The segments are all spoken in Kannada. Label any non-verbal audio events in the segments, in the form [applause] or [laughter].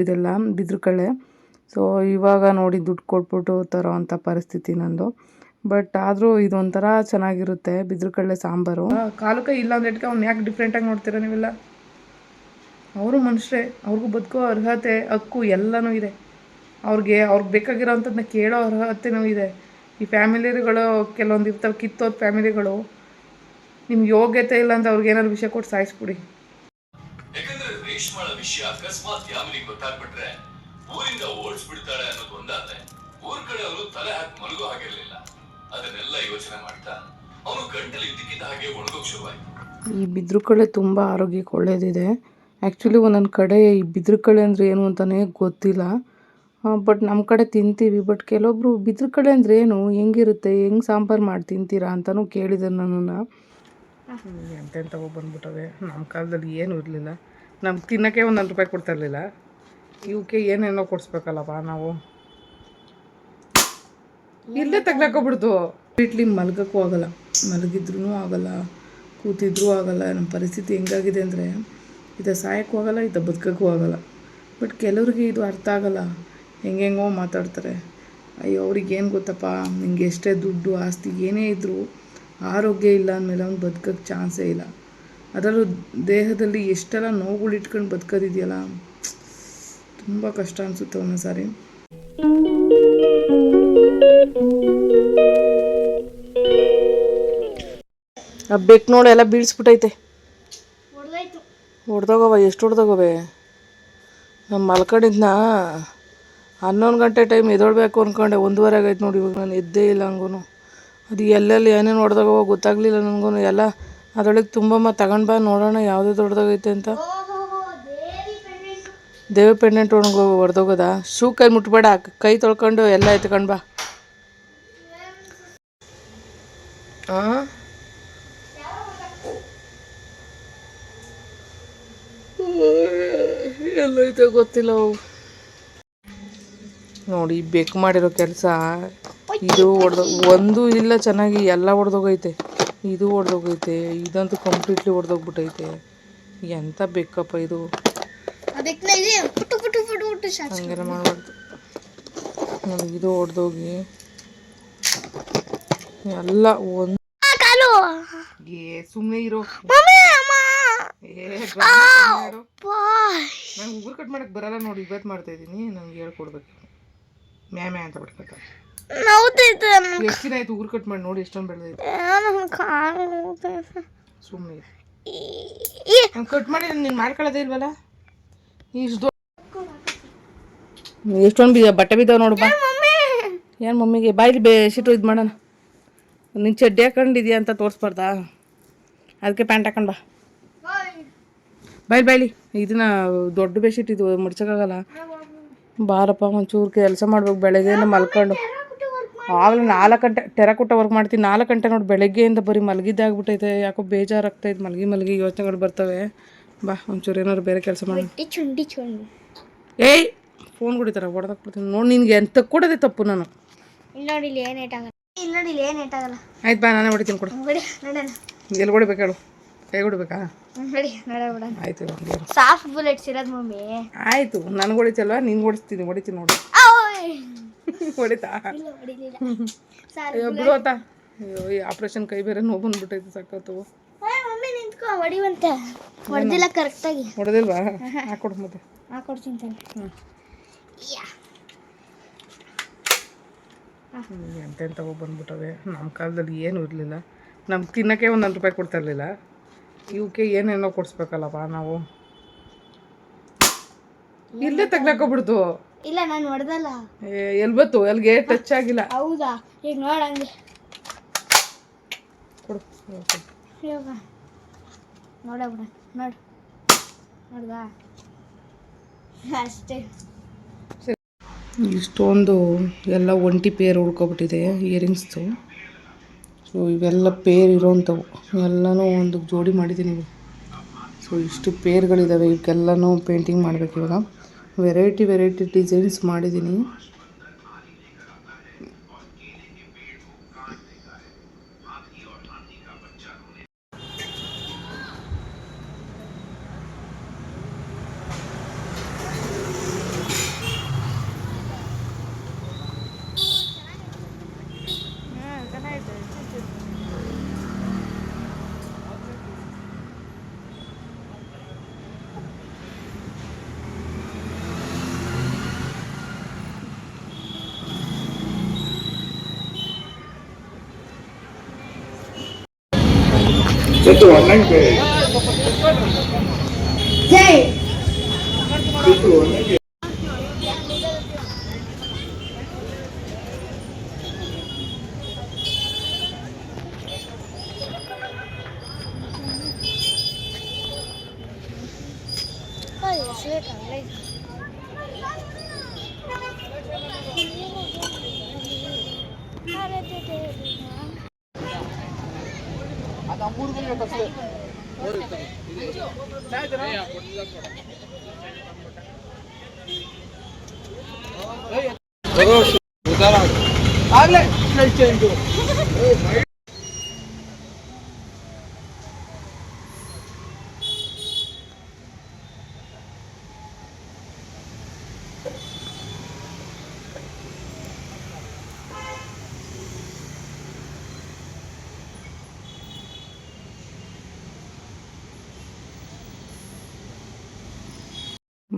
ಇದೆಲ್ಲ ಬಿದ್ರು ಕಳೆ. ಸೊ ಇವಾಗ ನೋಡಿ ದುಡ್ಡು ಕೊಟ್ಬಿಟ್ಟು ತರೋ ಅಂಥ ಪರಿಸ್ಥಿತಿ ನಂದು. ಬಟ್ ಆದರೂ ಇದೊಂಥರ ಚೆನ್ನಾಗಿರುತ್ತೆ ಬಿದ್ರು ಕಡಲೆ ಸಾಂಬಾರು. ಕಾಲು ಕೈ ಇಲ್ಲ ಅಂದ್ರೆ ಇಟ್ಕೆ ಅವ್ನು ಯಾಕೆ ಡಿಫ್ರೆಂಟಾಗಿ ನೋಡ್ತೀರಾ ನೀವೆಲ್ಲ? ಅವರು ಮನುಷ್ಯರೇ, ಅವ್ರಿಗೂ ಬದುಕೋ ಅರ್ಹತೆ, ಹಕ್ಕು ಎಲ್ಲನೂ ಇದೆ. ಅವ್ರಿಗೆ ಅವ್ರಿಗೆ ಬೇಕಾಗಿರೋವಂಥದ್ದನ್ನ ಕೇಳೋ ಅರ್ಹತೆನೂ ಇದೆ. ಈ ಫ್ಯಾಮಿಲಿಗಳು ಕೆಲವೊಂದು ಇರ್ತವೆ, ಕಿತ್ತೋದ ಫ್ಯಾಮಿಲಿಗಳು ನಿಮ್ಗೆ ಯೋಗ್ಯತೆ ಇಲ್ಲ ಅಂತ ಅವ್ರಿಗೆ ಏನಾದ್ರು ವಿಷಯ ಕೊಟ್ಟು ಸಾಯಿಸ್ಬಿಡಿ. ಯಾಕಂದ್ರೆ ರೇಷ್ಮಳ ವಿಷಯ ಅಕಸ್ಮಾತ್ ಯಾವನಿಗೆ ಗೊತ್ತಾಗ್ಬಿಟ್ರೆ ಊರಿಂದ ಓಡಿಸ್ಬಿಡ್ತಾಳೆ ಅನ್ನೋದು ಒಂದಾದ್ರೆ ಊರ್ ಕಡೆ ಅವರು ತಲೆ ಹಾಕಿ ಮಲಗೋ ಹಾಗಿರ್ಲಿಲ್ಲ. ಅದನ್ನೆಲ್ಲ ಯೋಚನೆ ಮಾಡ್ತಾ ಅವನು ಗಂಟಲು ಇದ್ದಕ್ಕಿದ್ದ ಹಾಗೆ ಒಣಗೋಕ್ ಶುರುವಾಯ್ತು. ಈ ಬಿದ್ರು ಕಳೆ ತುಂಬ ಆರೋಗ್ಯಕ್ಕೆ ಒಳ್ಳೆಯದಿದೆ ಆ್ಯಕ್ಚುಲಿ ಒಂದೊಂದು ಕಡೆ ಈ ಬಿದ್ರು ಕಳೆ ಅಂದರೆ ಏನು ಅಂತಲೇ ಗೊತ್ತಿಲ್ಲ. ಬಟ್ ನಮ್ಮ ಕಡೆ ತಿಂತೀವಿ ಬಟ್ ಕೆಲವೊಬ್ಬರು ಬಿದ್ರು ಕಳೆ ಅಂದರೆ ಏನು ಹೆಂಗಿರುತ್ತೆ ಹೆಂಗೆ ಸಾಂಬಾರು ಮಾಡಿ ತಿಂತೀರಾ ಅಂತಲೂ ಕೇಳಿದ್ದಾರೆ ನನ್ನನ್ನು. ಎಂತೆಂಥ ಬಂದ್ಬಿಟ್ಟವೆ? ನಮ್ಮ ಕಾಲದಲ್ಲಿ ಏನೂ ಇರಲಿಲ್ಲ. ನಮ್ಗೆ ತಿನ್ನೋಕ್ಕೆ ಒಂದು ಹತ್ತು ರೂಪಾಯಿ ಕೊಡ್ತಾ ಇರಲಿಲ್ಲ. ಇವಕ್ಕೆ ಏನೇನೋ ಕೊಡಿಸ್ಬೇಕಲ್ಲಪ್ಪ ನಾವು. ಇಲ್ಲೇ ತಗ್ಲಾಕೊಬಿಡ್ತು ಇಟ್ಲಿ ಮಲ್ಗಕ್ಕೂ ಆಗಲ್ಲ. ಮಲಗಿದ್ರೂ ಆಗಲ್ಲ. ಕೂತಿದ್ರೂ ಆಗಲ್ಲ. ನಮ್ಮ ಪರಿಸ್ಥಿತಿ ಹೆಂಗಾಗಿದೆ ಅಂದರೆ ಇದು ಸಾಯಕ್ಕೂ ಆಗಲ್ಲ, ಇದು ಬದುಕಕ್ಕೂ ಆಗಲ್ಲ. ಬಟ್ ಕೆಲವ್ರಿಗೆ ಇದು ಅರ್ಥ ಆಗಲ್ಲ. ಹೆಂಗೆಂಗೋ ಮಾತಾಡ್ತಾರೆ. ಅಯ್ಯೋ ಅವ್ರಿಗೆ ಏನು ಗೊತ್ತಪ್ಪ? ನಿಂಗೆ ಎಷ್ಟೇ ದುಡ್ಡು, ಆಸ್ತಿ ಏನೇ ಇದ್ದರೂ ಆರೋಗ್ಯ ಇಲ್ಲ ಅಂದಮೇಲೆ ಅವ್ನು ಬದುಕೋಕ್ಕೆ ಚಾನ್ಸೇ ಇಲ್ಲ. ಅದರಲ್ಲೂ ದೇಹದಲ್ಲಿ ಎಷ್ಟೆಲ್ಲ ನೋವುಗಳು ಇಟ್ಕೊಂಡು ಬದುಕೋದಿದೆಯಲ್ಲ ತುಂಬ ಕಷ್ಟ ಅನಿಸುತ್ತೆ ಒಂದೊಂದು ಸಾರಿ. ಆ ಬೆಕ್ ನೋಡಿ ಎಲ್ಲ ಬೀಳ್ಸ್ಬಿಟ್ಟೈತೆ. ಹೊಡೆದೋಗವ ಎಷ್ಟು ಹೊಡೆದೋಗವೆ ನಮ್ಮ ಮಲ್ಕೊಂಡಿದ್ನ. ಹನ್ನೊಂದು ಗಂಟೆ ಟೈಮ್ ಎದೊಳ್ಬೇಕು ಅಂದ್ಕೊಂಡೆ ಒಂದೂವರೆ ಆಗೈತೆ ನೋಡಿ ಇವಾಗ ನಾನು ಎದ್ದೇ ಇಲ್ಲ ಹಂಗೂ ಅದು ಎಲ್ಲೆಲ್ಲಿ ಏನೇನು ಹೊಡೆದಾಗವ ಗೊತ್ತಾಗಲಿಲ್ಲ ನನಗೂ ಎಲ್ಲ ಅದರೊಳಗೆ ತುಂಬಮ್ಮ ತಗೊಂಡು ಬಾ, ನೋಡೋಣ ಯಾವುದೇ ದೊಡ್ಡದಾಗೈತೆ ಅಂತ. ದೇವ ಪೆಂಡೆಂಟ್ ಒಣಗೋ ಹೊಡೆದೋಗೋದ? ಶೂ ಕೈ ಮುಟ್ಬೇಡ, ಕೈ ತೊಳ್ಕೊಂಡು ಎಲ್ಲ ಎತ್ಕೊಂಡು ಬಾ. ಎಲ್ಲ ಎಲ್ಲೈತೆ ಗೊತ್ತಿಲ್ಲ ಅವು. ನೋಡಿ ಬೆಕ್ಕು ಮಾಡಿರೋ ಕೆಲಸ. ಇದು ಹೊಡೆದ ಒಂದು ಇಲ್ಲ ಚೆನ್ನಾಗಿ ಎಲ್ಲ ಹೊಡೆದೋಗೈತೆ. ಇದು ಹೊಡೆದೋಗೈತೆ ಇದಂತೂ ಕಂಪ್ಲೀಟ್ಲಿ ಹೊಡೆದೋಗ್ಬಿಟ್ಟೈತೆ. ಎಂಥ ಬೆಕ್ಕಪ್ಪ ಇದು. ಹಂಗೆಲ್ಲ ಮಾಡಬಾರ್ದು. ನೋಡಿ ಇದು ಹೊಡೆದೋಗಿ. ಎಲ್ಲ ಒಂದು ಏ ಸುಮ್ಮನೆ ಇರೋ. ನಂಗೆ ಉಗುರು ಕಟ್ ಮಾಡಕ್ಕೆ ಬರಲ್ಲ ನೋಡಿ ಇವತ್ತು ಮಾಡ್ತಾ ಇದ್ದೀನಿ ನಂಗೆ ಹೇಳ್ಕೊಡ್ಬೇಕು. ಮ್ಯಾ ಮ್ಯಾ ಅಂತ ನೋವುತ್ತೈತೆ ಎಷ್ಟು ದಿನ ಆಯ್ತು ಉಗುರು ಕಟ್ ಮಾಡಿ ನೋಡಿ ಎಷ್ಟೊಂದು ಬೆಳೆದೈತೆ ಸುಮ್ಮನೆ ಕಟ್ ಮಾಡಿ ನೀನು ಮಾಡ್ಕೊಳ್ಳೋದೇ ಇಲ್ವಲ್ಲ? ಇಷ್ಟು ಎಷ್ಟೊಂದು ಬಿದ್ದ ಬಟ್ಟೆ ಬಿದ್ದಾವ ನೋಡು ಬಾ. ಏನು ಮಮ್ಮಿಗೆ? ಬಾಯ್ಲಿ ಬೇಸಿಟ್ಟು ಇದು ಮಾಡೋಣ. ನಿನ್ನ ಚಡ್ಡಿ ಹಾಕೊಂಡಿದ್ಯಾ ಅಂತ ತೋರಿಸ್ಬಾರ್ದಾ? ಅದಕ್ಕೆ ಪ್ಯಾಂಟ್ ಹಾಕೊಂಡು ಬಾ. ಬಾಯ್ಲಿ ಬಾಯ್ಲಿ ಇದನ್ನ ದೊಡ್ಡ ಬೆಡ್ಶೀಟ್ ಇದು ಮಡ್ಚಕ್ಕಾಗಲ್ಲ ಬಾರಪ್ಪ ಒಂಚೂರು ಕೆಲಸ ಮಾಡ್ಬೇಕು. ಬೆಳಗ್ಗೆಯಿಂದ ಮಲ್ಕೊಂಡು. ಆಗಲೇ ನಾಲ್ಕು ಗಂಟೆ ಟೆರಕುಟ್ಟ ವರ್ಕ್ ಮಾಡ್ತೀನಿ. ನಾಲ್ಕು ಗಂಟೆ ನೋಡಿ ಬೆಳಗ್ಗೆಯಿಂದ ಬರೀ ಮಲಗಿದ್ದಾಗ್ಬಿಟ್ಟೈತೆ ಯಾಕೋ ಬೇಜಾರಾಗ್ತೈತೆ ಮಲಗಿ ಮಲಗಿ ಯೋಚನೆಗಳು ಬರ್ತವೆ. ಬಾ ಒಂಚೂರು ಏನಾದ್ರು ಬೇರೆ ಕೆಲಸ ಮಾಡಿ. ಚುಂಡಿ ಚುಂಡಿ. ಏಯ್ ಫೋನ್ ಕುಡಿತಾರ ಹೊಡೆದಾಕ್ಬಿಡ್ತೀನಿ ನೋಡಿ ನಿನ್ಗೆ ಎಂತ ಕೊಡದೆ ತಪ್ಪು ನಾನು. ಇಲ್ಲಿ ನೋಡಿ ಇಲ್ಲಿ ಏನು ಏಟಾಗಲ್ಲ ಇಲ್ಲಿ ನೋಡಿ ಇಲ್ಲಿ ಏನು ಏಟಾಗಲ್ಲ ಆಯ್ತು ಬಾ ನಾನೇ ಹೊಡಿತೀನಿ ಕೊಡು. ಎಲ್ಲಿ ಹೊಡಿಬೇಕು ಹೇಳು. ಕೈ ಬಿಡ್ಬೇಕಾ ಆಯ್ತು ಸಾಫ್ಟ್ ಬುಲೆಟ್ಸ್ ಇರೋದು ಮಮ್ಮಿ. ಆಯ್ತು ನನಗೆ ಹೊಡಿತಲ್ವ ನಿನ್ ಹೊಡಿಸ್ತೀನಿ ಹೊಡಿತೀನಿ ನೋಡಿ. [laughs] ಹೊಡಿತಾ? ಇಲ್ಲ ಹೊಡಿಲಿಲ್ಲ. ಅಯ್ಯೋ ಬಿಡು ಆತ ಅಯ್ಯೋ ಈ ಆಪ್ರೇಷನ್ ಕೈ ಬೇರೆ ನೋವು ಬಂದ್ಬಿಟ್ಟೈತೆ ಸಾಕತ್ತು ಎಂತೆಂತ ಹೊಡಿವಂತೆ. ಹೊಡೆದಿಲ್ಲ ಕರೆಕ್ಟಾಗಿ. ಹೊಡೆದಿಲ್ವಾ? ಹಾಕೊಡು ಮತ್ತೆ. ಹಾಕೊಡ್ತೀನಿ ತಾನೆ ಹ್ಞೂ ಯಾ. ಎಂತೆಂಥವು ಬಂದ್ಬಿಟ್ಟವೆ. ನಮ್ಮ ಕಾಲದಲ್ಲಿ ಏನೂ ಇರಲಿಲ್ಲ. ನಮ್ಗೆ ತಿನ್ನೋಕ್ಕೆ ಒಂದೊಂದು ರೂಪಾಯಿ ಕೊಡ್ತಾ ಇರಲಿಲ್ಲ. ಇವಕ್ಕೆ ಏನೇನೋ ಕೊಡಿಸ್ಬೇಕಲ್ಲಪ್ಪ ನಾವು. ಇಲ್ಲೇ ತಗ್ಲಾಕೊಬಿಡ್ತು ಇಲ್ಲ ನಾನು ಹೊಡೆದಲ್ಲ. ಎಲ್ಲಿ ಬತ್ತು ಎಲ್ಲಿಗೆ ಟಚ್ ಆಗಿಲ್ಲ. ಹೌದಾ? ಈಗ ನೋಡಂಗೆ ಕೊಡು ನೋಡ ಬಿಡ ನೋಡು. ನೋಡ್ದಾ? ಅಷ್ಟೇ. ಇಷ್ಟೊಂದು ಎಲ್ಲ ಒಂಟಿ ಪೇರ್ ಉಳ್ಕೊಬಿಟ್ಟಿದೆ ಇಯರಿಂಗ್ಸ್ದು ಸೊ ಇವೆಲ್ಲ ಪೇರ್ ಇರೋವಂಥವು ಎಲ್ಲನೂ ಒಂದು ಜೋಡಿ ಮಾಡಿದ್ದೀನಿ ಸೊ ಇಷ್ಟು ಪೇರ್ಗಳಿದ್ದಾವೆ ಇವಕ್ಕೆಲ್ಲನೂ ಪೇಂಟಿಂಗ್ ಮಾಡ್ಬೇಕು ಇವಾಗ ವೆರೈಟಿ ವೆರೈಟಿ ಡಿಸೈನ್ಸ್ ಮಾಡಿದ್ದೀನಿ. Tutuan lang ba eh. Jay! Tutuan lang ba Thank you. ಕೂಡ್ಕೊಂಡು ಅಷ್ಟೇ ಆಗ್ಲೇ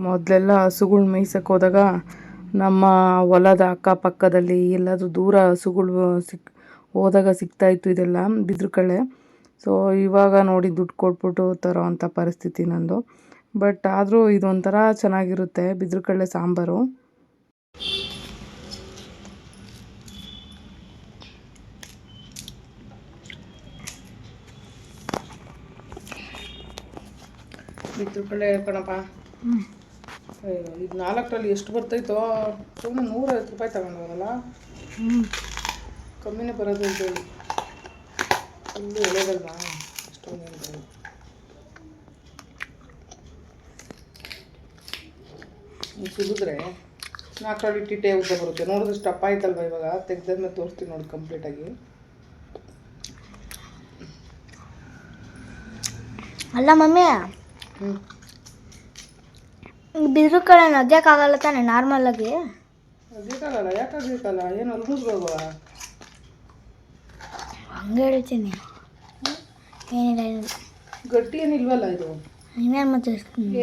ಮೊದಲೆಲ್ಲ ಹಸುಗಳು ಮೇಯ್ಸಕ್ಕೆ ಹೋದಾಗ ನಮ್ಮ ಹೊಲದ ಅಕ್ಕಪಕ್ಕದಲ್ಲಿ ಎಲ್ಲಾದರೂ ದೂರ ಹಸುಗಳು ಸಿಕ್ ಹೋದಾಗ ಸಿಗ್ತಾಯಿತ್ತು ಇದೆಲ್ಲ ಬಿದ್ರು ಕಳೆ. ಸೊ ಇವಾಗ ನೋಡಿ ದುಡ್ಡು ಕೊಟ್ಬಿಟ್ಟು ತರೋ ಅಂಥ ಪರಿಸ್ಥಿತಿ ನಂದು. ಬಟ್ ಆದರೂ ಇದೊಂಥರ ಚೆನ್ನಾಗಿರುತ್ತೆ ಬಿದ್ರು ಕಳೆ ಸಾಂಬಾರು. ಬಿದ್ರು ಕಳೆ ಕಣಪ್ಪ ಇದು ನಾಲ್ಕರಲ್ಲಿ ಎಷ್ಟು ಬರ್ತೈತೋ ಸುಮ್ಮನೆ ನೂರೈವತ್ತು ರೂಪಾಯಿ ತಗೊಂಡೋಗಲ್ಲ? ಕಮ್ಮಿನೇ ಬರೋದು ಅಂತೇಳಿ. ಇಲ್ಲಿ ಎಳೆದಲ್ವಾ ಅಷ್ಟೊಂದು ಏನು ಸಿಗಿದ್ರೆ ನಾಲ್ಕರಲ್ಲಿ ಟಿಟೆ ಉದ್ದ ಬರುತ್ತೆ. ನೋಡಿದ್ರೆ ಅಪ್ಪ ಆಯ್ತಲ್ವ ಇವಾಗ? ತೆಗ್ದಾದ್ಮೇಲೆ ತೋರಿಸ್ತೀನಿ ನೋಡಿ ಕಂಪ್ಲೀಟಾಗಿ. ಅಲ್ಲ ಮಮ್ಮಿ ಹ್ಞೂ ಬಿದ್ರು ಕಡೆ ನದ್ಯಕ್ಕಾಗಲ್ಲ ತಾನೆ ನಾರ್ಮಲ್ ಆಗಿ? ಅದಕ್ಕಾಗಲ್ಲ ಯಾಕೆ ಬೇಕಲ್ಲ ಏನು ಹಂಗೆ ಹೇಳ್ತೀನಿ. ಏನಿಲ್ಲ ಏನಿಲ್ಲ. ಗಟ್ಟಿ ಏನಿಲ್ವಲ್ಲ ಇದು? ಇನ್ನೇನು ಮತ್ತೆ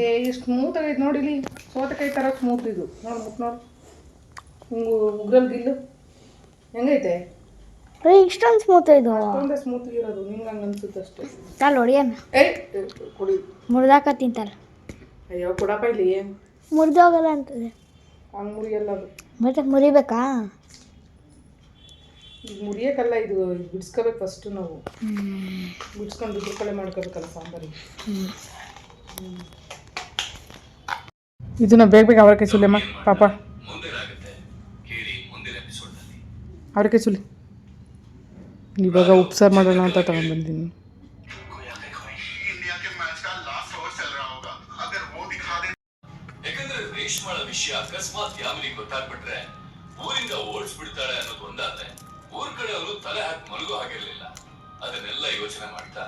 ಏ ಸ್ಮೂತ್ ಆಗೈತೆ ನೋಡಿಲಿ. ಸೌತೆಕಾಯಿ ಥರ ಸ್ಮೂತ್ ಇದು. ನೋಡಿ ಮುಟ್ ನೋಡಿ. ಹಿಂಗೆ ಉಗ್ರಲ್ ಗಿಲ್ಲು. ಹೆಂಗೈತೆ? ಏ ಇಷ್ಟೊಂದು ಸ್ಮೂತ್ ಇದು. ಅಷ್ಟೊಂದೇ ಸ್ಮೂತ್ ಇರೋದು ನಿಂಗೆ ಹಂಗೆ ಅನ್ಸುತ್ತೆ ಅಷ್ಟೇ. ತಾಲ್ ಏಯ್ ಕೊಡಿ. ಮುರಿದಾಕ ತಿಂತಾರ ಅಯ್ಯೋ ಕೊಡಪ್ಪ ಇಲ್ಲಿ. ಮುರಿದೋಗಲ್ಲ ಅಂತದೆ. ಹಂಗೆ ಮುರಿಯಲ್ಲ ಅದು. ಮತ್ತೆ ಮುರಿಬೇಕಾ? ಈಗ ಮುರಿಯೋಕ್ಕಲ್ಲ ಇದು ಬಿಡಿಸ್ಕೋಬೇಕು ಫಸ್ಟು ನಾವು. ಬಿಡಿಸ್ಕೊಂಡು ಬಿದ್ರ ಕಳೆ ಮಾಡ್ಕೋಬೇಕಲ್ಲ ಸಾಂಬಾರಿಗೆ. ಇದನ್ನ ಬೇಗ ಬೇಗ ಅವರಕಾಯಿ ಸುಲಿಯಮ್ಮ ಪಾಪ. ಅವರಕಾಯಿ ಸುಲಿ ಇವಾಗ ಉಪ್ಸಾರು ಮಾಡೋಣ ಅಂತ ತಗೊಂಡ್ಬಂದಿದ್ದೀನಿ ಯಾಕಂದ್ರೆ ರೇಷ್ಮಳ ವಿಷಯ ಅಕಸ್ಮಾತ್ ಯಾಮಿನಿಗೆ ಗೊತ್ತಾಗ್ಬಿಟ್ರೆ ಊರಿಂದ ಓಡಿಸ್ಬಿಡ್ತಾಳೆ ಅನ್ನೋದು ಒಂದಾದ್ರೆ ಊರ್ ಕಡೆ ಅವರು ತಲೆ ಹಾಕಿ ಮಲಗೋ ಹಾಗಿರ್ಲಿಲ್ಲ. ಅದನ್ನೆಲ್ಲ ಯೋಚನೆ ಮಾಡ್ತಾ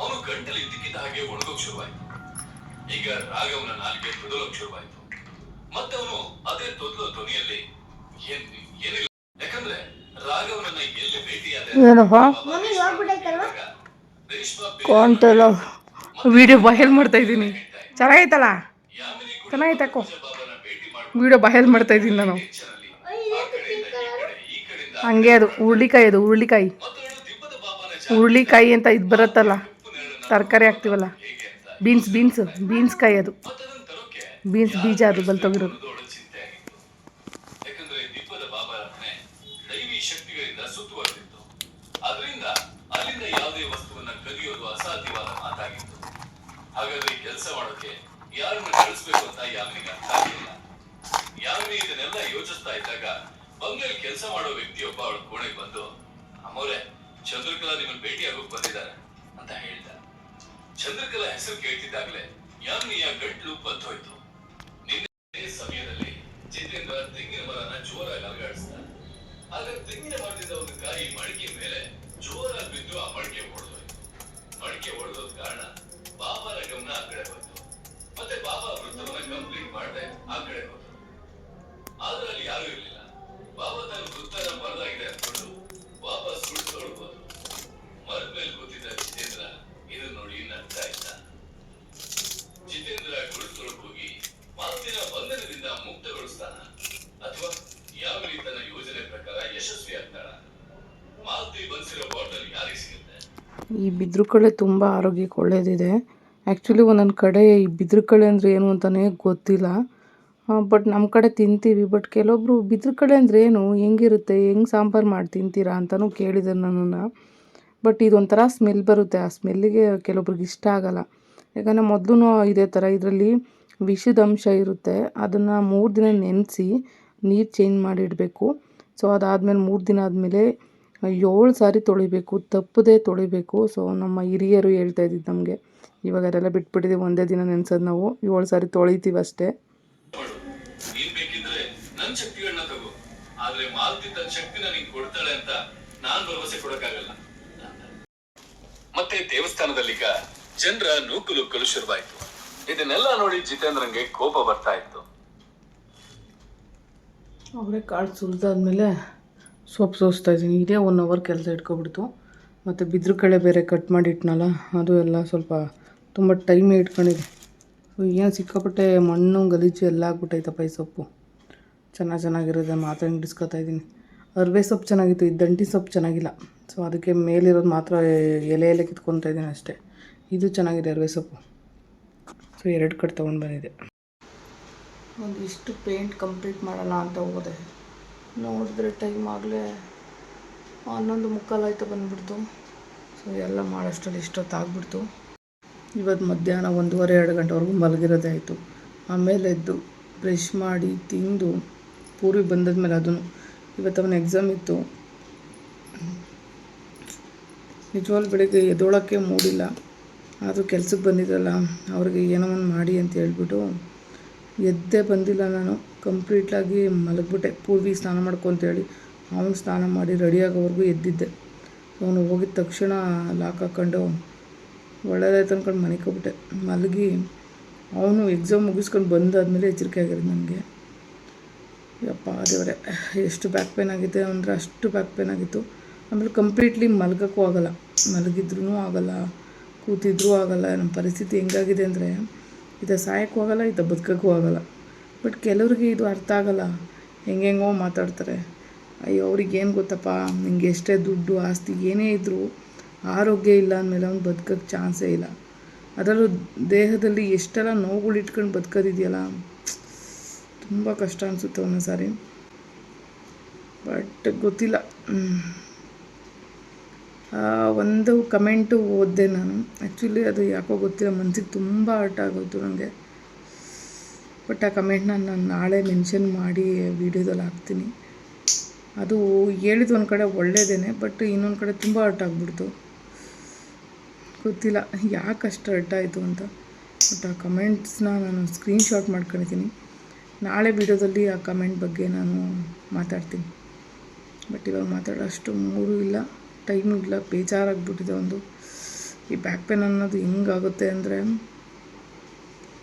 ಅವನು ಗಂಟಲು ಇದ್ದಕ್ಕಿದ್ದ ಹಾಗೆ ಒಣಗೋಕ್ ಶುರುವಾಯ್ತು. ಈಗ ರಾಘವನ ನಾಲ್ಕೆ ತೊದಲೋಕ್ ಶುರುವಾಯ್ತು. ಮತ್ತೆ ಅವನು ಅದೇ ತೊದಲೋ ಧ್ವನಿಯಲ್ಲಿ ಏನ್ ಏನಿಲ್ಲ? ಯಾಕಂದ್ರೆ ರಾಘವನನ್ನ ಎಲ್ಲಿ ಭೇಟಿಯಾದ ವಿಡಿಯೋ ಬಯಲ್ ಮಾಡ್ತಾ ಇದ್ದೀನಿ. ಚೆನ್ನಾಗೈತಲ್ಲ? ಚೆನ್ನಾಗೈತಕ್ಕೋ? ವಿಡಿಯೋ ಬಾಯಲ್ಲಿ ಮಾಡ್ತಾ ಇದ್ದೀನಿ ನಾನು. ಹಂಗೆ ಅದು, ಹುರುಳಿಕಾಯಿ ಅದು, ಹುರುಳಿಕಾಯಿ. ಹುರ್ಳಿಕಾಯಿ ಅಂತ ಇದು ಬರುತ್ತಲ್ಲ, ತರಕಾರಿ ಹಾಕ್ತೀವಲ್ಲ? ಬೀನ್ಸ್ ಬೀನ್ಸ್ ಬೀನ್ಸ್ ಕಾಯಿ ಅದು. ಬೀನ್ಸ್ ಬೀಜ ಅದು ಬಲ್ತೋಗಿರೋದು. ಹಾಗಾದ್ರೆ ಕೆಲಸ ಮಾಡೋಕೆ ಕಳಿಸ್ಬೇಕು ಅಂತ ಯೋಚಿಸ್ತಾ ಇದ್ದಾಗ ಬಂಗ್ಲೆಯಲ್ಲಿ ಕೆಲಸ ಮಾಡೋ ವ್ಯಕ್ತಿಯೊಬ್ಬ ಅವಳ ಕೋಣೆಗೆ ಬಂದು, ಅಮ್ಮವ್ರೆ, ಚಂದ್ರಕಲಾ ನಿಮ್ಮನ್ನ ಭೇಟಿಯಾಗೋಕ್ ಬಂದಿದ್ದಾರೆ ಅಂತ ಹೇಳ್ದ. ಚಂದ್ರಕಲಾ ಹೆಸರು ಕೇಳ್ತಿದ್ದಾಗಲೇ ಯಾಮಿನಿಯ ಗಂಟ್ಲು ಬದ್ದೋಯ್ತು ನಿನ್ನೆ ಸಮಯದಲ್ಲಿ ಜಿತೇಂದ್ರ ತೆಂಗಿನ ಮರನ ಜೋರಾಗಿ ಅಲಗಾಡಿಸ್ದ. ಆಗ ತೆಂಗಿನ ಮರದಿಂದ ಒಂದು ಕಾಯಿ ಮಡಿಕೆ ಮೇಲೆ ಜೋರಾಗಿ ಬಿದ್ದು ಆ ಮಡಿಕೆ ಹೊಡೆದೋಯ್ತು ಮಡಿಕೆ ಹೊಡೆದ ಕಾರಣ ಬಾಬಾರ ಗಮನ ಆ ಕಡೆ ಬಂತು. ಮತ್ತೆ ಬಾಬಾ ವೃತ್ತವನ್ನ ಕಂಪ್ಲೀಟ್ ಮಾಡದೆ ಆ ಕಡೆ ಹೋದ್ರು. ಯಾರು ಈ ಬಿದ್ರುಕಳೆ ತುಂಬ ಆರೋಗ್ಯಕ್ಕೆ ಒಳ್ಳೆಯದಿದೆ ಆ್ಯಕ್ಚುಲಿ ಒಂದೊಂದು ಕಡೆ ಈ ಬಿದ್ರುಕಳೆ ಅಂದರೆ ಏನು ಅಂತಲೇ ಗೊತ್ತಿಲ್ಲ. ಬಟ್ ನಮ್ಮ ಕಡೆ ತಿಂತೀವಿ ಬಟ್ ಕೆಲವೊಬ್ಬರು ಬಿದ್ರು ಕಡೆ ಅಂದರೆ ಏನು, ಹೆಂಗಿರುತ್ತೆ, ಹೆಂಗೆ ಸಾಂಬಾರು ಮಾಡಿ ತಿಂತೀರಾ ಅಂತಲೂ ಕೇಳಿದ್ದಾರೆ ನನ್ನನ್ನು. ಬಟ್ ಇದೊಂಥರ ಸ್ಮೆಲ್ ಬರುತ್ತೆ, ಆ ಸ್ಮೆಲ್ಲಿಗೆ ಕೆಲವೊಬ್ರಿಗೆ ಇಷ್ಟ ಆಗಲ್ಲ. ಯಾಕಂದರೆ ಮೊದಲು ಇದೇ ಥರ ಇದರಲ್ಲಿ ವಿಷದ ಅಂಶ ಇರುತ್ತೆ, ಅದನ್ನು ಮೂರು ದಿನ ನೆನೆಸಿ ನೀರು ಚೇಂಜ್ ಮಾಡಿ ಇಡಬೇಕು. ಸೊ ಅದಾದಮೇಲೆ ಮೂರು ದಿನ ಆದಮೇಲೆ ಏಳು ಸಾರಿ ತೊಳಿಬೇಕು, ತಪ್ಪದೇ ತೊಳಿಬೇಕು. ಸೊ ನಮ್ಮ ಹಿರಿಯರು ಹೇಳ್ತಾ ಇದ್ದಿದ್ದು ನಮಗೆ. ಇವಾಗ ಅದೆಲ್ಲ ಬಿಟ್ಬಿಟ್ಟಿದ್ದೀವಿ, ಒಂದೇ ದಿನ ನೆನೆಸೋದು ನಾವು, ಏಳು ಸಾರಿ ತೊಳಿತೀವಿ ಅಷ್ಟೇ. ನೀನ್ ಬೇಕಿದ್ರೆ ನನ್ ಶಕ್ತಿಗಳನ್ನ ತಗೋ. ಆದ್ರೆ ಮಾಲ್ತಿ ತನ್ನ ಶಕ್ತಿನ ನಿಂಗೆ ಕೊಡ್ತಾಳೆ ಅಂತ ನಾನ್ ಭರವಸೆ ಕೊಡಕ್ಕಾಗಲ್ಲ. ಮತ್ತೆ ದೇವಸ್ಥಾನದಲ್ಲೀಗ ಜನರ ನೂಕುಲುಕ್ಕಲು ಶುರುವಾಯ್ತು. ಇದನ್ನೆಲ್ಲ ನೋಡಿ ಜಿತೇಂದ್ರಂಗೆ ಕೋಪ ಬರ್ತಾ ಇತ್ತು. ಅವರೇ ಕಾಳು ಸುಲಿದಾದ್ಮೇಲೆ ಸೊಪ್ಪು ಸೋಸ್ತಾ ಇದ್ದೀನಿ. ಇದೇ ಒನ್ ಅವರ್ ಕೆಲಸ ಇಟ್ಕೊಬಿಡ್ತು. ಮತ್ತು ಬಿದ್ರು ಕಳೆ ಬೇರೆ ಕಟ್ ಮಾಡಿ ಇಟ್ನಲ್ಲ ಅದು ಎಲ್ಲ ಸ್ವಲ್ಪ ತುಂಬ ಟೈಮೇ ಇಟ್ಕೊಂಡಿದೆ ಏನು ಸಿಕ್ಕಾಪಟ್ಟೆ ಮಣ್ಣು, ಗಲೀಜು ಎಲ್ಲ ಆಗ್ಬಿಟ್ಟೈತಪ್ಪ ಈ ಸೊಪ್ಪು. ಚೆನ್ನಾಗಿ ಚೆನ್ನಾಗಿರೋದೆ, ಮಾತ್ರ ಹಿಂಡಿಸ್ಕೊತಾ ಇದ್ದೀನಿ ಅರ್ವೆ ಸೊಪ್ಪು ಚೆನ್ನಾಗಿತ್ತು, ಈ ದಂಟಿ ಸೊಪ್ಪು ಚೆನ್ನಾಗಿಲ್ಲ. ಸೊ ಅದಕ್ಕೆ ಮೇಲಿರೋದು ಮಾತ್ರ ಎಲೆ ಎಲೆ ಕಿತ್ಕೊತಾ ಇದ್ದೀನಿ ಅಷ್ಟೇ. ಇದು ಚೆನ್ನಾಗಿದೆ ಅರ್ವೆ ಸೊಪ್ಪು. ಸೊ ಎರಡು ಕಡೆ ತೊಗೊಂಡು ಬಂದಿದೆ. ಒಂದಿಷ್ಟು ಪೇಂಟ್ ಕಂಪ್ಲೀಟ್ ಮಾಡೋಣ ಅಂತ ಹೋದೆ. ನೋಡಿದ್ರೆ ಟೈಮ್ ಆಗಲೇ ಹನ್ನೊಂದು ಮುಕ್ಕಾಲಾಯ್ತು ಬಂದ್ಬಿಡ್ತು. ಸೊ ಎಲ್ಲ ಮಾಡೋಷ್ಟರಲ್ಲಿ ಇಷ್ಟೊತ್ತಾಗ್ಬಿಡ್ತು. ಇವತ್ತು ಮಧ್ಯಾಹ್ನ ಒಂದೂವರೆ, ಎರಡು ಗಂಟೆವರೆಗೂ ಮಲಗಿರೋದೇ ಆಯಿತು. ಆಮೇಲೆ ಎದ್ದು ಬ್ರಷ್ ಮಾಡಿ ತಿಂದು ಪೂರಿ ಬಂದದ್ಮೇಲೆ ಅದನ್ನು. ಇವತ್ತು ಅವನ ಎಕ್ಸಾಮ್ ಇತ್ತು. ನಿಜವಾಗ್ಲೂ ಬೆಳಿಗ್ಗೆ ಎದ್ದೋಳಕ್ಕೆ ಮೂಡಿಲ್ಲ. ಆದರೂ ಕೆಲ್ಸಕ್ಕೆ ಬಂದಿದ್ರಲ್ಲ, ಅವ್ರಿಗೆ ಏನೋ ಒಂದು ಮಾಡಿ ಅಂತ ಹೇಳ್ಬಿಟ್ಟು ಎದ್ದೇ ಬಂದಿಲ್ಲ ನಾನು. ಕಂಪ್ಲೀಟಾಗಿ ಮಲಗಿಬಿಟ್ಟೆ. ಪೂರ್ವಿ ಸ್ನಾನ ಮಾಡ್ಕೊಂತೇಳಿ ಅವನು ಸ್ನಾನ ಮಾಡಿ ರೆಡಿಯಾಗೋವರೆಗೂ ಎದ್ದಿದ್ದೆ. ಅವನು ಹೋಗಿದ ತಕ್ಷಣ ಲಾಕ್ ಹಾಕ್ಕೊಂಡು ಒಳ್ಳೇದಾಯ್ತು ಅಂದ್ಕೊಂಡು ಮನೆಗೆ ಹೋಗ್ಬಿಟ್ಟೆ. ಮಲಗಿ, ಅವನು ಎಕ್ಸಾಮ್ ಮುಗಿಸ್ಕೊಂಡು ಬಂದಾದಮೇಲೆ ಎಚ್ಚರಿಕೆ ಆಗಿರೋದು ನನಗೆ. ಯಪ್ಪ ದೇವರೇ, ಎಷ್ಟು ಬ್ಯಾಕ್ ಪೇನ್ ಆಗಿದೆ ಅಂದರೆ ಅಷ್ಟು ಬ್ಯಾಕ್ ಪೇನ್ ಆಗಿತ್ತು. ಆಮೇಲೆ ಕಂಪ್ಲೀಟ್ಲಿ ಮಲಗೋಕ್ಕೂ ಆಗಲ್ಲ. ಮಲಗಿದ್ರೂ ಆಗಲ್ಲ, ಕೂತಿದ್ರೂ ಆಗಲ್ಲ, ನಮ್ಮ ಪರಿಸ್ಥಿತಿ ಹೆಂಗಾಗಿದೆ ಅಂದರೆ ಇದು ಸಾಯೋಕ್ಕೂ ಆಗಲ್ಲ, ಇದು ಬದುಕೋಕ್ಕೂ ಆಗಲ್ಲ. ಬಟ್ ಕೆಲವ್ರಿಗೆ ಇದು ಅರ್ಥ ಆಗಲ್ಲ. ಹೆಂಗೆಂಗೋ ಮಾತಾಡ್ತಾರೆ. ಅಯ್ಯೋ ಅವ್ರಿಗೆ ಏನು ಗೊತ್ತಪ್ಪ? ನಿಂಗೆ ಎಷ್ಟೇ ದುಡ್ಡು, ಆಸ್ತಿ ಏನೇ ಇದ್ದರೂ ಆರೋಗ್ಯ ಇಲ್ಲ ಅಂದಮೇಲೆ ಅವ್ನು ಬದುಕೋಕ್ಕೆ ಚಾನ್ಸೇ ಇಲ್ಲ. ಅದರಲ್ಲೂ ದೇಹದಲ್ಲಿ ಎಷ್ಟೆಲ್ಲ ನೋವುಗಳು ಇಟ್ಕೊಂಡು ಬದುಕೋದಿದೆಯಲ್ಲ, ತುಂಬ ಕಷ್ಟ ಅನಿಸುತ್ತೆ ಒಂದೊಂದು ಸಾರಿ. ಬಟ್ ಗೊತ್ತಿಲ್ಲ. ಒಂದು ಕಮೆಂಟು ಓದಿದೆ ನಾನು. ಆ್ಯಕ್ಚುಲಿ ಅದು ಯಾಕೋ ಗೊತ್ತಿಲ್ಲ ಮನಸ್ಸಿಗೆ ತುಂಬ ಹರ್ಟ್ ಆಗೋಯ್ತು ನನಗೆ ಬಟ್ ಆ ಕಮೆಂಟ್ನ ನಾನು ನಾಳೆ ಮೆನ್ಷನ್ ಮಾಡಿ ವೀಡಿಯೋದಲ್ಲಿ ಹಾಕ್ತೀನಿ. ಅದು ಹೇಳಿದ್ದು ಒಂದು ಕಡೆ ಒಳ್ಳೇದೇನೆ ಬಟ್ ಇನ್ನೊಂದು ಕಡೆ ತುಂಬ ಹರ್ಟ್ ಆಗಿಬಿಡ್ತು. ಗೊತ್ತಿಲ್ಲ. ಯಾಕೆ ಅಷ್ಟು ಅಡ್ಡಾಯಿತು ಅಂತ. ಬಟ್ ಆ ಕಮೆಂಟ್ಸ್ನ ನಾನು ಸ್ಕ್ರೀನ್ಶಾಟ್ ಮಾಡ್ಕೊಂಡಿದ್ದೀನಿ ನಾಳೆ ವಿಡಿಯೋದಲ್ಲಿ ಆ ಕಮೆಂಟ್ ಬಗ್ಗೆ ನಾನು ಮಾತಾಡ್ತೀನಿ. ಬಟ್ ಇವಾಗ ಮಾತಾಡೋ ಅಷ್ಟು ಮೂರು ಇಲ್ಲ ಟೈಮು ಇಲ್ಲ, ಬೇಜಾರಾಗ್ಬಿಟ್ಟಿದೆ ಒಂದು. ಈ ಬ್ಯಾಕ್ ಪೇನ್ ಅನ್ನೋದು ಹೆಂಗಾಗುತ್ತೆ ಅಂದರೆ,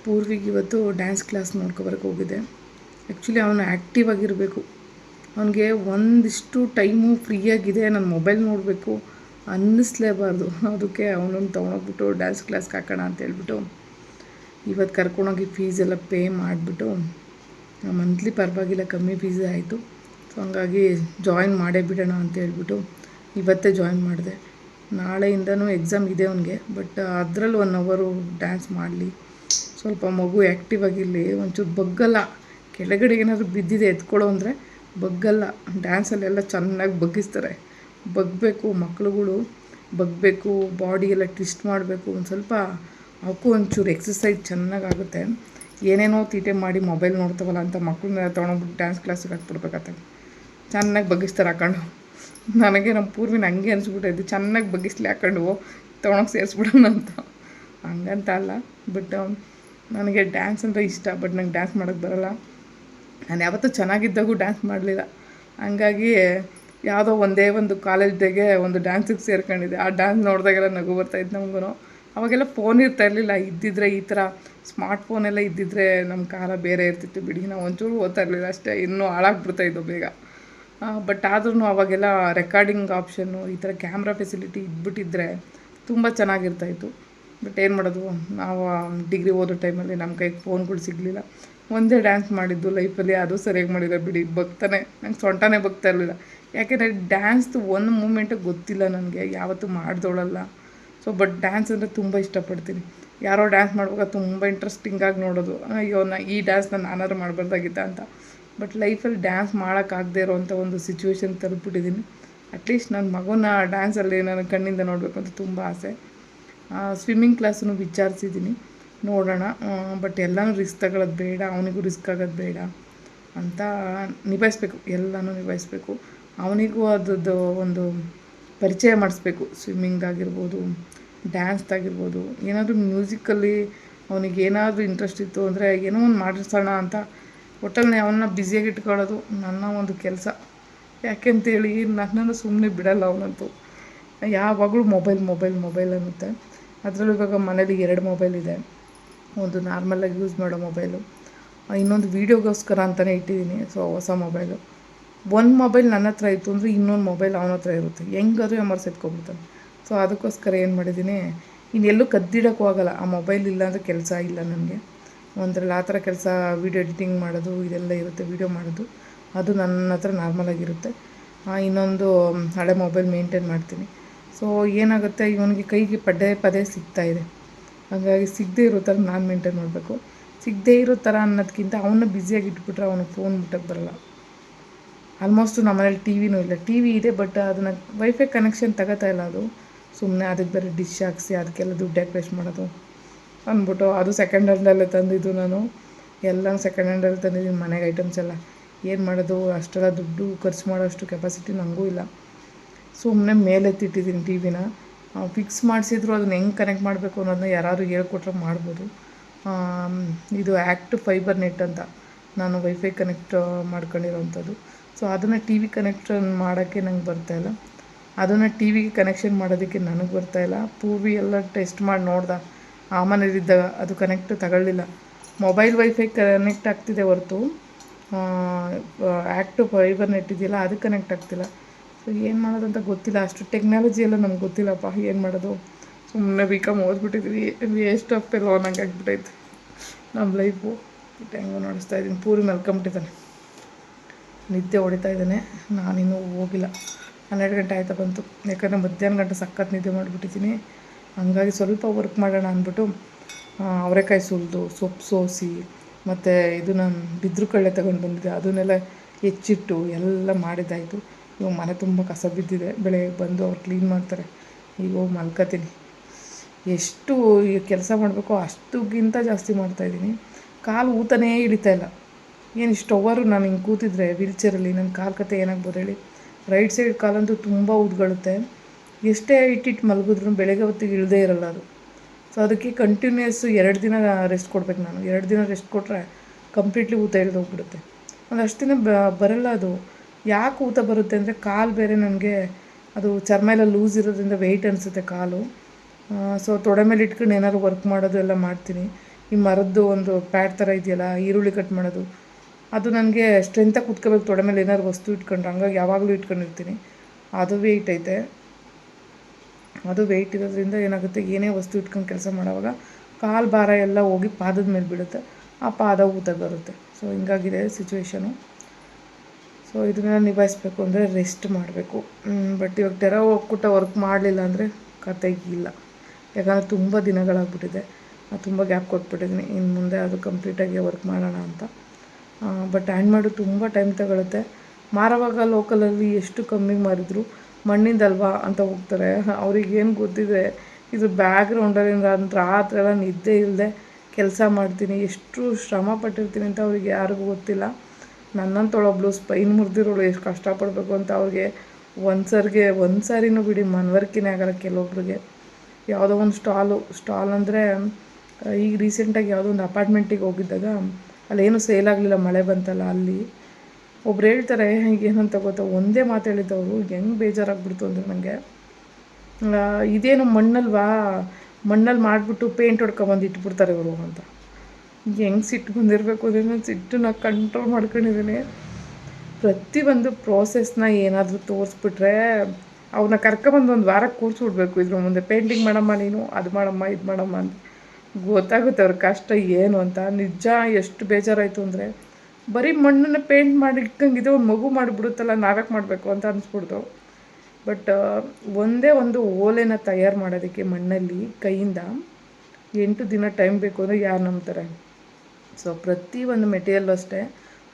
ಪೂರ್ವಿಗೆ ಇವತ್ತು ಡ್ಯಾನ್ಸ್ ಕ್ಲಾಸ್ ನೋಡ್ಕೊಬರಕ್ಕೆ ಹೋಗಿದ್ದೆ. ಆ್ಯಕ್ಚುಲಿ ಅವನು ಆ್ಯಕ್ಟಿವ್ ಆಗಿರಬೇಕು. ಅವನಿಗೆ ಒಂದಿಷ್ಟು ಟೈಮು ಫ್ರೀಯಾಗಿದೆ ನಾನು ಮೊಬೈಲ್ ನೋಡಬೇಕು. ಅನ್ನಿಸ್ಲೇಬಾರ್ದು. ಅದಕ್ಕೆ ಅವನನ್ನು ತೊಗೊಂಡೋಗ್ಬಿಟ್ಟು ಡ್ಯಾನ್ಸ್ ಕ್ಲಾಸ್ಗೆ ಹಾಕೋಣ ಅಂತ ಹೇಳ್ಬಿಟ್ಟು ಇವತ್ತು ಕರ್ಕೊಂಡೋಗಿ ಫೀಸ್ ಎಲ್ಲ ಪೇ ಮಾಡಿಬಿಟ್ಟು ಮಂತ್ಲಿ ಪರವಾಗಿಲ್ಲ, ಕಮ್ಮಿ ಫೀಸೇ ಆಯಿತು. ಸೊ ಹಂಗಾಗಿ ಜಾಯಿನ್ ಮಾಡೇ ಬಿಡೋಣ ಅಂತ ಹೇಳ್ಬಿಟ್ಟು ಇವತ್ತೇ ಜಾಯಿನ್ ಮಾಡಿದೆ. ನಾಳೆಯಿಂದನೂ ಎಕ್ಸಾಮ್ ಇದೆ ಅವನಿಗೆ ಬಟ್ ಅದರಲ್ಲಿ ಒನ್ ಅವರು ಡ್ಯಾನ್ಸ್ ಮಾಡಲಿ. ಸ್ವಲ್ಪ ಮಗು ಆ್ಯಕ್ಟಿವ್ ಆಗಿರಲಿ, ಒಂಚೂರು ಬಗ್ಗಲ್ಲ. ಕೆಳಗಡೆ ಏನಾದರೂ ಬಿದ್ದಿದೆ ಎತ್ಕೊಳ್ಳೋ ಅಂದರೆ ಬಗ್ಗಲ್ಲ. ಡ್ಯಾನ್ಸಲ್ಲೆಲ್ಲ ಚೆನ್ನಾಗಿ ಬಗ್ಗಿಸ್ತಾರೆ. ಬಗ್ಬೇಕು, ಮಕ್ಳುಗಳು ಬಗ್ಬೇಕು ಬಾಡಿ ಎಲ್ಲ ಟ್ವಿಸ್ಟ್ ಮಾಡಬೇಕು, ಒಂದು ಸ್ವಲ್ಪ ಅವಕ್ಕೂ ಒಂಚೂರು ಎಕ್ಸಸೈಸ್ ಚೆನ್ನಾಗಾಗುತ್ತೆ. ಏನೇನೋ ತೀಟೆ ಮಾಡಿ ಮೊಬೈಲ್ ನೋಡ್ತಾವಲ್ಲ ಅಂತ ಮಕ್ಕಳನ್ನ ತೊಗೊಂಡೋಗ್ಬಿಟ್ಟು ಡ್ಯಾನ್ಸ್ ಕ್ಲಾಸಿಗೆ ಹಾಕ್ಬಿಡ್ಬೇಕಾಗ್ತದೆ ಚೆನ್ನಾಗಿ ಬಗ್ಗಿಸ್ತಾರೆ ಹಾಕೊಂಡು ನನಗೆ ನಮ್ಮ ಪೂರ್ವಿನ ಹಂಗೆ ಅನಿಸ್ಬಿಟ್ಟೈತೆ ಚೆನ್ನಾಗಿ ಬಗ್ಗಿಸ್ಲಿ ಹಾಕೊಂಡು ತೊಗೊಂಡೋಗಿ ಸೇರಿಸ್ಬಿಡೋಣ ಅಂತ. ಹಂಗಂತ ಅಲ್ಲ ಬಟ್ ನನಗೆ ಡ್ಯಾನ್ಸ್ ಅಂದರೆ ಇಷ್ಟ ಬಟ್ ನಂಗೆ ಡ್ಯಾನ್ಸ್ ಮಾಡೋಕ್ಕೆ ಬರೋಲ್ಲ. ನಾನು ಯಾವತ್ತೂ ಚೆನ್ನಾಗಿದ್ದಾಗೂ ಡ್ಯಾನ್ಸ್ ಮಾಡಲಿಲ್ಲ. ಹಂಗಾಗಿ ಯಾವುದೋ ಒಂದೇ ಒಂದು ಕಾಲೇಜ್ ಡೇಗೆ ಒಂದು ಡ್ಯಾನ್ಸಿಗೆ ಸೇರ್ಕೊಂಡಿದ್ದೆ. ಆ ಡ್ಯಾನ್ಸ್ ನೋಡಿದಾಗೆಲ್ಲ ನಗು ಬರ್ತಾಯಿತ್ತು ನಮಗೂ ಅವಾಗೆಲ್ಲ ಫೋನ್ ಇರ್ತಾ ಇರಲಿಲ್ಲ. ಇದ್ದಿದ್ರೆ ಈ ಥರ ಸ್ಮಾರ್ಟ್ ಫೋನೆಲ್ಲ ಇದ್ದಿದ್ರೆ ನಮ್ಮ ಕಾಲ ಬೇರೆ ಇರ್ತಿತ್ತು ಬಿಡಿ. ನಾವು ಒಂಚೂರು ಓದ್ತಾ ಇರಲಿಲ್ಲ ಅಷ್ಟೇ. ಇನ್ನೂ ಹಾಳಾಗ್ಬಿಡ್ತಾಯಿದ್ದು ಬೇಗ. ಬಟ್ ಆದ್ರೂ ಅವಾಗೆಲ್ಲ ರೆಕಾರ್ಡಿಂಗ್ ಆಪ್ಷನ್ನು ಈ ಥರ ಕ್ಯಾಮ್ರಾ ಫೆಸಿಲಿಟಿ ಇದ್ಬಿಟ್ಟಿದ್ರೆ ತುಂಬ ಚೆನ್ನಾಗಿರ್ತಾಯಿತ್ತು ಬಟ್ ಏನು ಮಾಡೋದು? ನಾವು ಡಿಗ್ರಿ ಓದೋ ಟೈಮಲ್ಲಿ ನಮ್ಮ ಕೈಗೆ ಫೋನ್ಗಳು ಸಿಗಲಿಲ್ಲ. ಒಂದೇ ಡ್ಯಾನ್ಸ್ ಮಾಡಿದ್ದು ಲೈಫಲ್ಲಿ ಅದು ಸರಿಯಾಗಿ ಮಾಡಿಲ್ಲ ಬಿಡಿ. ಬಗ್ತಾನೆ ನಂಗೆ ಸೊಂಟನೇ ಬಗ್ತಾ ಇರಲಿಲ್ಲ. ಯಾಕೆಂದರೆ ಡ್ಯಾನ್ಸ್ದು ಒಂದು ಮೂಮೆಂಟು ಗೊತ್ತಿಲ್ಲ ನನಗೆ. ಯಾವತ್ತೂ ಮಾಡಿದೋಳಲ್ಲ. ಸೊ ಬಟ್ ಡ್ಯಾನ್ಸ್ ಅಂದರೆ ತುಂಬ ಇಷ್ಟಪಡ್ತೀನಿ. ಯಾರೋ ಡ್ಯಾನ್ಸ್ ಮಾಡುವಾಗ ತುಂಬ ಇಂಟ್ರೆಸ್ಟಿಂಗಾಗಿ ನೋಡೋದು. ಅಯ್ಯೋ, ನಾ ಈ ಡ್ಯಾನ್ಸ್ನ ನಾನಾದ್ರು ಮಾಡಬಾರ್ದಾಗಿತ್ತ ಅಂತ. ಬಟ್ ಲೈಫಲ್ಲಿ ಡ್ಯಾನ್ಸ್ ಮಾಡೋಕ್ಕಾಗದೇ ಇರೋವಂಥ ಒಂದು ಸಿಚುವೇಶನ್ ತಲುಪಿಟ್ಟಿದ್ದೀನಿ. ಅಟ್ಲೀಸ್ಟ್ ನನ್ನ ಮಗುನ ಡ್ಯಾನ್ಸಲ್ಲಿ ನನ್ನ ಕಣ್ಣಿಂದ ನೋಡಬೇಕು ಅಂತ ತುಂಬ ಆಸೆ. ಸ್ವಿಮ್ಮಿಂಗ್ ಕ್ಲಾಸನ್ನು ವಿಚಾರಿಸಿದ್ದೀನಿ. ನೋಡೋಣ. ಬಟ್ ಎಲ್ಲನೂ ರಿಸ್ಕ್ ತಗೊಳ್ಳೋದು ಬೇಡ, ಅವನಿಗೂ ರಿಸ್ಕ್ ಆಗೋದು ಬೇಡ ಅಂತ ನಿಭಾಯಿಸ್ಬೇಕು, ಎಲ್ಲನೂ ನಿಭಾಯಿಸ್ಬೇಕು. ಅವನಿಗೂ ಅದ್ರದ್ದು ಒಂದು ಪರಿಚಯ ಮಾಡಿಸ್ಬೇಕು ಸ್ವಿಮ್ಮಿಂಗ್ ಆಗಿರ್ಬೋದು ಡ್ಯಾನ್ಸ್ದಾಗಿರ್ಬೋದು ಏನಾದರೂ ಮ್ಯೂಸಿಕಲ್ಲಿ ಅವನಿಗೆ ಏನಾದರೂ ಇಂಟ್ರೆಸ್ಟ್ ಇತ್ತು ಅಂದರೆ ಏನೋ ಒಂದು ಮಾಡಿಸೋಣ ಅಂತ ಒಟ್ಟಲ್ಲಿ ಅವನ್ನ ಬ್ಯುಸಿಯಾಗಿ ಇಟ್ಕೊಳ್ಳೋದು ನನ್ನ ಒಂದು ಕೆಲಸ. ಯಾಕೆಂತೇಳಿ ನನ್ನನ್ನು ಸುಮ್ಮನೆ ಬಿಡಲ್ಲ ಅವನಂತೂ. ಯಾವಾಗಲೂ ಮೊಬೈಲ್ ಮೊಬೈಲ್ ಮೊಬೈಲ್ ಅನ್ನುತ್ತೆ. ಅದರಲ್ಲೂ ಇವಾಗ ಮನೇಲಿ ಎರಡು ಮೊಬೈಲ್ ಇದೆ. ಒಂದು ನಾರ್ಮಲಾಗಿ ಯೂಸ್ ಮಾಡೋ ಮೊಬೈಲು ಇನ್ನೊಂದು ವೀಡಿಯೋಗೋಸ್ಕರ ಅಂತಲೇ ಇಟ್ಟಿದ್ದೀನಿ ಸೊ ಹೊಸ ಮೊಬೈಲು ಒಂದು ಮೊಬೈಲ್ ನನ್ನ ಹತ್ರ ಇತ್ತು ಅಂದರೆ ಇನ್ನೊಂದು ಮೊಬೈಲ್ ಅವನ ಹತ್ರ ಇರುತ್ತೆ. ಹೆಂಗಾದ್ರೂ ಎಮರ್ಸ್ ಎತ್ಕೊಬಿಡ್ತಾನೆ ಸೊ ಅದಕ್ಕೋಸ್ಕರ ಏನು ಮಾಡಿದ್ದೀನಿ, ಇನ್ನೆಲ್ಲೂ ಕದ್ದಿಡೋಕ್ಕೂ ಆಗೋಲ್ಲ. ಆ ಮೊಬೈಲ್ ಇಲ್ಲ ಅಂದರೆ ಕೆಲಸ ಇಲ್ಲ ನನಗೆ. ಒಂದರಲ್ಲಿ ಆ ಥರ ಕೆಲಸ ವೀಡಿಯೋ ಎಡಿಟಿಂಗ್ ಮಾಡೋದು, ಇದೆಲ್ಲ ಇರುತ್ತೆ ವೀಡಿಯೋ ಮಾಡೋದು. ಅದು ನನ್ನ ಹತ್ರ ನಾರ್ಮಲಾಗಿರುತ್ತೆ ಇನ್ನೊಂದು, ಹಳೆ ಮೊಬೈಲ್ ಮೇಂಟೈನ್ ಮಾಡ್ತೀನಿ. ಸೊ ಏನಾಗುತ್ತೆ, ಇವನಿಗೆ ಕೈಗೆ ಪದೇ ಪದೇ ಸಿಗ್ತಾ ಇದೆ. ಹಾಗಾಗಿ ಸಿಗದೆ ಇರೋ ಥರ ನಾನು ಮೇಂಟೈನ್ ಮಾಡಬೇಕು. ಸಿಗದೆ ಇರೋ ಥರ ಅನ್ನೋದಕ್ಕಿಂತ ಅವನ್ನ ಬ್ಯುಸಿಯಾಗಿ ಇಟ್ಬಿಟ್ರೆ ಅವನಿಗೆ ಫೋನ್ ಮುಟ್ಟಕ್ಕೆ ಬರಲ್ಲ. ಆಲ್ಮೋಸ್ಟು ನಮ್ಮನೇಲಿ ಟಿ ವಿನೂ ಇಲ್ಲ. ಟಿ ವಿ ಇದೆ ಬಟ್ ಅದನ್ನು ವೈಫೈ ಕನೆಕ್ಷನ್ ತಗೋತಾ ಇಲ್ಲ ಅದು. ಸುಮ್ಮನೆ ಅದಕ್ಕೆ ಬೇರೆ ಡಿಶ್ ಹಾಕಿಸಿ, ಅದಕ್ಕೆಲ್ಲ ದುಡ್ಡು ವೇಸ್ಟ್ ಮಾಡೋದು? ಅಂದ್ಬಿಟ್ಟು ಅದು ಸೆಕೆಂಡ್ ಹ್ಯಾಂಡಲ್ಲೇ ತಂದಿದ್ದು ನಾನು. ಎಲ್ಲ ಸೆಕೆಂಡ್ ಹ್ಯಾಂಡಲ್ಲಿ ತಂದಿದ್ದೀನಿ, ಮನೆಗೆ ಐಟಮ್ಸ್ ಎಲ್ಲ. ಏನು ಮಾಡೋದು? ಅಷ್ಟೆಲ್ಲ ದುಡ್ಡು ಖರ್ಚು ಮಾಡೋಷ್ಟು ಕೆಪಾಸಿಟಿ ನನಗೂ ಇಲ್ಲ. ಸುಮ್ಮನೆ ಮೇಲೆತ್ತಿಟ್ಟಿದ್ದೀನಿ ಟಿ ವಿನ ಫಿಕ್ಸ್ ಮಾಡಿಸಿದ್ರು ಅದನ್ನ ಹೆಂಗೆ ಕನೆಕ್ಟ್ ಮಾಡಬೇಕು ಅನ್ನೋದನ್ನ ಯಾರಾದ್ರು ಹೇಳ್ಕೊಟ್ರೆ ಮಾಡ್ಬೋದು. ಇದು ಆ್ಯಕ್ಟ್ ಫೈಬರ್ ನೆಟ್ ಅಂತ ನಾನು ವೈಫೈ ಕನೆಕ್ಟ್ ಮಾಡ್ಕೊಂಡಿರೋವಂಥದ್ದು ಸೊ ಅದನ್ನು ಟಿ ವಿ ಕನೆಕ್ಷನ್ ಮಾಡೋಕ್ಕೆ ನಂಗೆ ಬರ್ತಾಯಿಲ್ಲ ಅದನ್ನು ಟಿ ವಿಗೆ ಕನೆಕ್ಷನ್ ಮಾಡೋದಕ್ಕೆ ನನಗೆ ಬರ್ತಾಯಿಲ್ಲ ಪೂರ್ವಿ ಎಲ್ಲ ಟೆಸ್ಟ್ ಮಾಡಿ ನೋಡ್ದ. ಆ ಮನೇಲಿದ್ದಾಗ ಅದು ಕನೆಕ್ಟ್ ತಗೊಳ್ಳಿಲ್ಲ. ಮೊಬೈಲ್ ವೈಫೈ ಕನೆಕ್ಟ್ ಆಗ್ತಿದೆ ಹೊರತು. ಆ್ಯಕ್ಟ್ ಫೈಬರ್ ನೆಟ್ ಇದೆಯಲ್ಲ, ಅದು ಕನೆಕ್ಟ್ ಆಗ್ತಿಲ್ಲ. ಏನು ಮಾಡೋದು ಅಂತ ಗೊತ್ತಿಲ್ಲ. ಅಷ್ಟು ಟೆಕ್ನಾಲಜಿ ಎಲ್ಲ ನಮ್ಗೆ ಗೊತ್ತಿಲ್ಲಪ್ಪ. ಏನು ಮಾಡೋದು? ಸುಮ್ಮನೆ ಬಿ ಕಾಮ್ ಓದ್ಬಿಟ್ಟಿದ್ವಿ ವೇಸ್ಟ್ ಆಫ್ ಪೆಲ್ ಹಂಗೆ ಆಗ್ಬಿಟ್ಟೈತೆ ನಮ್ಮ ಲೈಫು ಹೆಂಗೋ ನಡೆಸ್ತಾ ಇದ್ದೀನಿ ಪೂರಿ ಮಲ್ಕೊಂಬಿಟ್ಟಿದ್ದಾನೆ ನಿದ್ದೆ ಹೊಡಿತಾ ಇದ್ದಾನೆ ನಾನಿನ್ನೂ ಹೋಗಿಲ್ಲ. ಹನ್ನೆರಡು ಗಂಟೆ ಆಯ್ತಾ ಬಂತು. ಯಾಕಂದರೆ ಮಧ್ಯಾಹ್ನ ಗಂಟೆ ಸಖತ್ ನಿದ್ದೆ ಮಾಡಿಬಿಟ್ಟಿದ್ದೀನಿ ಹಂಗಾಗಿ ಸ್ವಲ್ಪ ವರ್ಕ್ ಮಾಡೋಣ ಅಂದ್ಬಿಟ್ಟು ಅವರೆಕಾಯಿ ಸುಲಿದು, ಸೊಪ್ಪು ಸೋಸಿ, ಮತ್ತು ಇದು ನಾನು ಬಿದ್ರು ಕಳ್ಳೆ ತಗೊಂಡು ಬಂದಿದ್ದೆ. ಅದನ್ನೆಲ್ಲ ಹೆಚ್ಚಿಟ್ಟು ಎಲ್ಲ ಮಾಡಿದ್ದಾಯಿತು. ಇವಾಗ ಮನೆ ತುಂಬ ಕಸ ಬಿದ್ದಿದೆ. ಬೆಳೆ ಬಂದು ಅವ್ರು ಕ್ಲೀನ್ ಮಾಡ್ತಾರೆ. ಈಗ ಹೋಗಿ ಮಲ್ಕೋತೀನಿ. ಎಷ್ಟು ಕೆಲಸ ಮಾಡಬೇಕು ಅಷ್ಟಕ್ಕಿಂತ ಜಾಸ್ತಿ ಮಾಡ್ತಾಯಿದ್ದೀನಿ ಕಾಲು ಊತನೇ ಹಿಡಿತಾ ಇಲ್ಲ. ಏನು ಇಷ್ಟು ಅವರು ನಾನು ಹಿಂಗೆ ಕೂತಿದ್ರೆ ವೀಲ್ ಚೇರಲ್ಲಿ ನನ್ನ ಕಾಲು ಕತೆ ಏನಾಗ್ಬೋದು ಹೇಳಿ. ರೈಟ್ ಸೈಡ್ ಕಾಲಂತೂ ತುಂಬ ಉದ್ಗಳುತ್ತೆ. ಎಷ್ಟೇ ಇಟ್ಟಿಟ್ಟು ಮಲಗಿದ್ರು ಬೆಳಗ್ಗೆ ಹೊತ್ತಿಗೆ ಇಳದೇ ಇರಲ್ಲ ಅದು. ಸೊ ಅದಕ್ಕೆ ಕಂಟಿನ್ಯೂಸ್ ಎರಡು ದಿನ ರೆಸ್ಟ್ ಕೊಡ್ಬೇಕು ನಾನು. ಎರಡು ದಿನ ರೆಸ್ಟ್ ಕೊಟ್ಟರೆ ಕಂಪ್ಲೀಟ್ಲಿ ಊತ ಇಳಿದೋಗ್ಬಿಡುತ್ತೆ ಒಂದಷ್ಟು ದಿನ ಬರಲ್ಲ ಅದು. ಯಾಕೆ ಊತ ಬರುತ್ತೆ ಅಂದರೆ ಕಾಲು ಬೇರೆ ನನಗೆ, ಅದು ಚರ್ಮ ಎಲ್ಲ ಲೂಸ್ ಇರೋದ್ರಿಂದ ವೆಯ್ಟ್ ಅನಿಸುತ್ತೆ ಕಾಲು. ಸೊ ತೊಡೆ ಮೇಲೆ ಇಟ್ಕೊಂಡು ಏನಾದ್ರು ವರ್ಕ್ ಮಾಡೋದು ಎಲ್ಲ ಮಾಡ್ತೀನಿ. ಈ ಮರದ್ದು ಒಂದು ಪ್ಯಾಡ್ ಥರ ಇದೆಯಲ್ಲ, ಈರುಳ್ಳಿ ಕಟ್ ಮಾಡೋದು. ಅದು ನನಗೆ ಸ್ಟ್ರೆಂತಾಗಿ ಕುತ್ಕೋಬೇಕು, ತೊಡೆ ಮೇಲೆ ಏನಾದ್ರು ವಸ್ತು ಇಟ್ಕೊಂಡ್ರೆ. ಹಂಗಾಗಿ ಯಾವಾಗಲೂ ಇಟ್ಕೊಂಡಿರ್ತೀನಿ. ಅದು ವೆಯ್ಟ್ ಐತೆ. ಅದು ವೆಯ್ಟ್ ಇರೋದ್ರಿಂದ ಏನಾಗುತ್ತೆ, ಏನೇ ವಸ್ತು ಇಟ್ಕೊಂಡು ಕೆಲಸ ಮಾಡೋವಾಗ ಕಾಲು ಭಾರ ಎಲ್ಲ ಹೋಗಿ ಪಾದದ ಮೇಲೆ ಬೀಳುತ್ತೆ ಆ ಪಾದ ಊತ ಬರುತ್ತೆ. ಸೊ ಹಿಂಗಾಗಿದೆ ಸಿಚುವೇಶನು ಸೊ ಇದನ್ನ ನಿಭಾಯಿಸ್ಬೇಕು ಅಂದರೆ ರೆಸ್ಟ್ ಮಾಡಬೇಕು. ಬಟ್ ಇವಾಗ ಟೆರ ಹೋಗ್ಬಿಟ್ಟು ವರ್ಕ್ ಮಾಡಲಿಲ್ಲ ಅಂದರೆ ಕತೆ ಇಲ್ಲ. ಯಾಕಂದರೆ ತುಂಬ ದಿನಗಳಾಗ್ಬಿಟ್ಟಿದೆ. ತುಂಬ ಗ್ಯಾಪ್ ಕೊಟ್ಬಿಟ್ಟಿದ್ದೀನಿ ಇನ್ನು ಮುಂದೆ ಅದು ಕಂಪ್ಲೀಟಾಗಿ ವರ್ಕ್ ಮಾಡೋಣ ಅಂತ. ಬಟ್ ಹ್ಯಾಂಡ್ ಮಾಡು ತುಂಬ ಟೈಮ್ ತಗೊಳುತ್ತೆ. ಮಾರುವಾಗ ಲೋಕಲಲ್ಲಿ ಎಷ್ಟು ಕಮ್ಮಿ ಮಾರಿದ್ರು ಮಣ್ಣಿಂದಲ್ವಾ ಅಂತ ಹೋಗ್ತಾರೆ. ಅವ್ರಿಗೇನು ಗೊತ್ತಿದೆ? ಇದು ಬ್ಯಾಕ್ಗ್ರೌಂಡಲ್ಲಿಂದ ಅಂದ್ರೆ ಆ ಥರ ಎಲ್ಲ ನಿದ್ದೆ ಇಲ್ಲದೆ ಕೆಲಸ ಮಾಡ್ತೀನಿ, ಎಷ್ಟು ಶ್ರಮ ಪಟ್ಟಿರ್ತೀನಿ ಅಂತ ಅವ್ರಿಗೆ ಯಾರಿಗೂ ಗೊತ್ತಿಲ್ಲ. ನನ್ನಂತೊಳೊಬ್ಳು ಸ್ಪೈನ್ ಮುರಿದಿರೋಳು ಎಷ್ಟು ಕಷ್ಟಪಡಬೇಕು ಅಂತ ಅವ್ರಿಗೆ ಒಂದು ಸರ್ಗೆ ಒಂದು ಸಾರಿನೂ ಬಿಡಿ ಮನ್ವರ್ಕಿನೇ ಆಗಲ್ಲ ಕೆಲವೊಬ್ರಿಗೆ. ಯಾವುದೋ ಒಂದು ಸ್ಟಾಲು ಸ್ಟಾಲ್ ಅಂದರೆ ಈಗ ರೀಸೆಂಟಾಗಿ ಯಾವುದೋ ಒಂದು ಅಪಾರ್ಟ್ಮೆಂಟಿಗೆ ಹೋಗಿದ್ದಾಗ ಅಲ್ಲೇನು ಸೇಲ್ ಆಗಲಿಲ್ಲ, ಮಳೆ ಬಂತಲ್ಲ ಅಲ್ಲಿ. ಒಬ್ರು ಹೇಳ್ತಾರೆ ಏನಂತ ಗೊತ್ತಾ? ಒಂದೇ ಮಾತು ಹೇಳಿದ್ದವರು, ಹೆಂಗೆ ಬೇಜಾರಾಗ್ಬಿಡ್ತು ಅಂದರೆ ನನಗೆ ಇದೇನು ಮಣ್ಣಲ್ವಾ? ಮಣ್ಣಲ್ಲಿ ಮಾಡಿಬಿಟ್ಟು ಪೇಂಟ್ ಹೊಡ್ಕೊಂಬಂದು ಇಟ್ಬಿಡ್ತಾರೆ ಇವರು ಅಂತ. ಹೆಂಗೆ ಸಿಟ್ಟು ಬಂದಿರಬೇಕು ಅದೇನೋ ನಾನು ಸಿಟ್ಟನ್ನ ಕಂಟ್ರೋಲ್ ಮಾಡ್ಕೊಂಡಿದ್ದೀನಿ ಪ್ರತಿಯೊಂದು ಪ್ರೋಸೆಸ್ನ ಏನಾದರೂ ತೋರಿಸ್ಬಿಟ್ರೆ ಅವನ್ನ ಕರ್ಕೊಬಂದು ಒಂದು ವಾರ ಕೂರಿಸ್ಬಿಡ್ಬೇಕು ಇದ್ರ ಮುಂದೆ ಪೇಂಟಿಂಗ್ ಮಾಡಮ್ಮ ನೀನು, ಅದು ಮಾಡಮ್ಮ, ಇದು ಮಾಡಮ್ಮ ಅಂತ. ಗೊತ್ತಾಗುತ್ತೆ ಅವ್ರ ಕಷ್ಟ ಏನು ಅಂತ. ನಿಜ ಎಷ್ಟು ಬೇಜಾರಾಯಿತು ಅಂದರೆ ಬರೀ ಮಣ್ಣನ್ನು ಪೇಂಟ್ ಮಾಡಿ ಒಂದು ಮಗು ಮಾಡಿಬಿಡುತ್ತಲ್ಲ, ನಾವ್ಯಾಕೆ ಮಾಡಬೇಕು ಅಂತ ಅನಿಸ್ಬಿಡ್ತು ಬಟ್ ಒಂದೇ ಒಂದು ಓಲೆನ ತಯಾರು ಮಾಡೋದಕ್ಕೆ ಮಣ್ಣಲ್ಲಿ ಕೈಯಿಂದ ಎಂಟು ದಿನ ಟೈಮ್ ಬೇಕು ಅಂದರೆ ಯಾರು ನಂಬ್ತಾರೆ? ಸೊ ಪ್ರತಿ ಒಂದು ಮೆಟೀರಿಯಲ್ಲು ಅಷ್ಟೇ.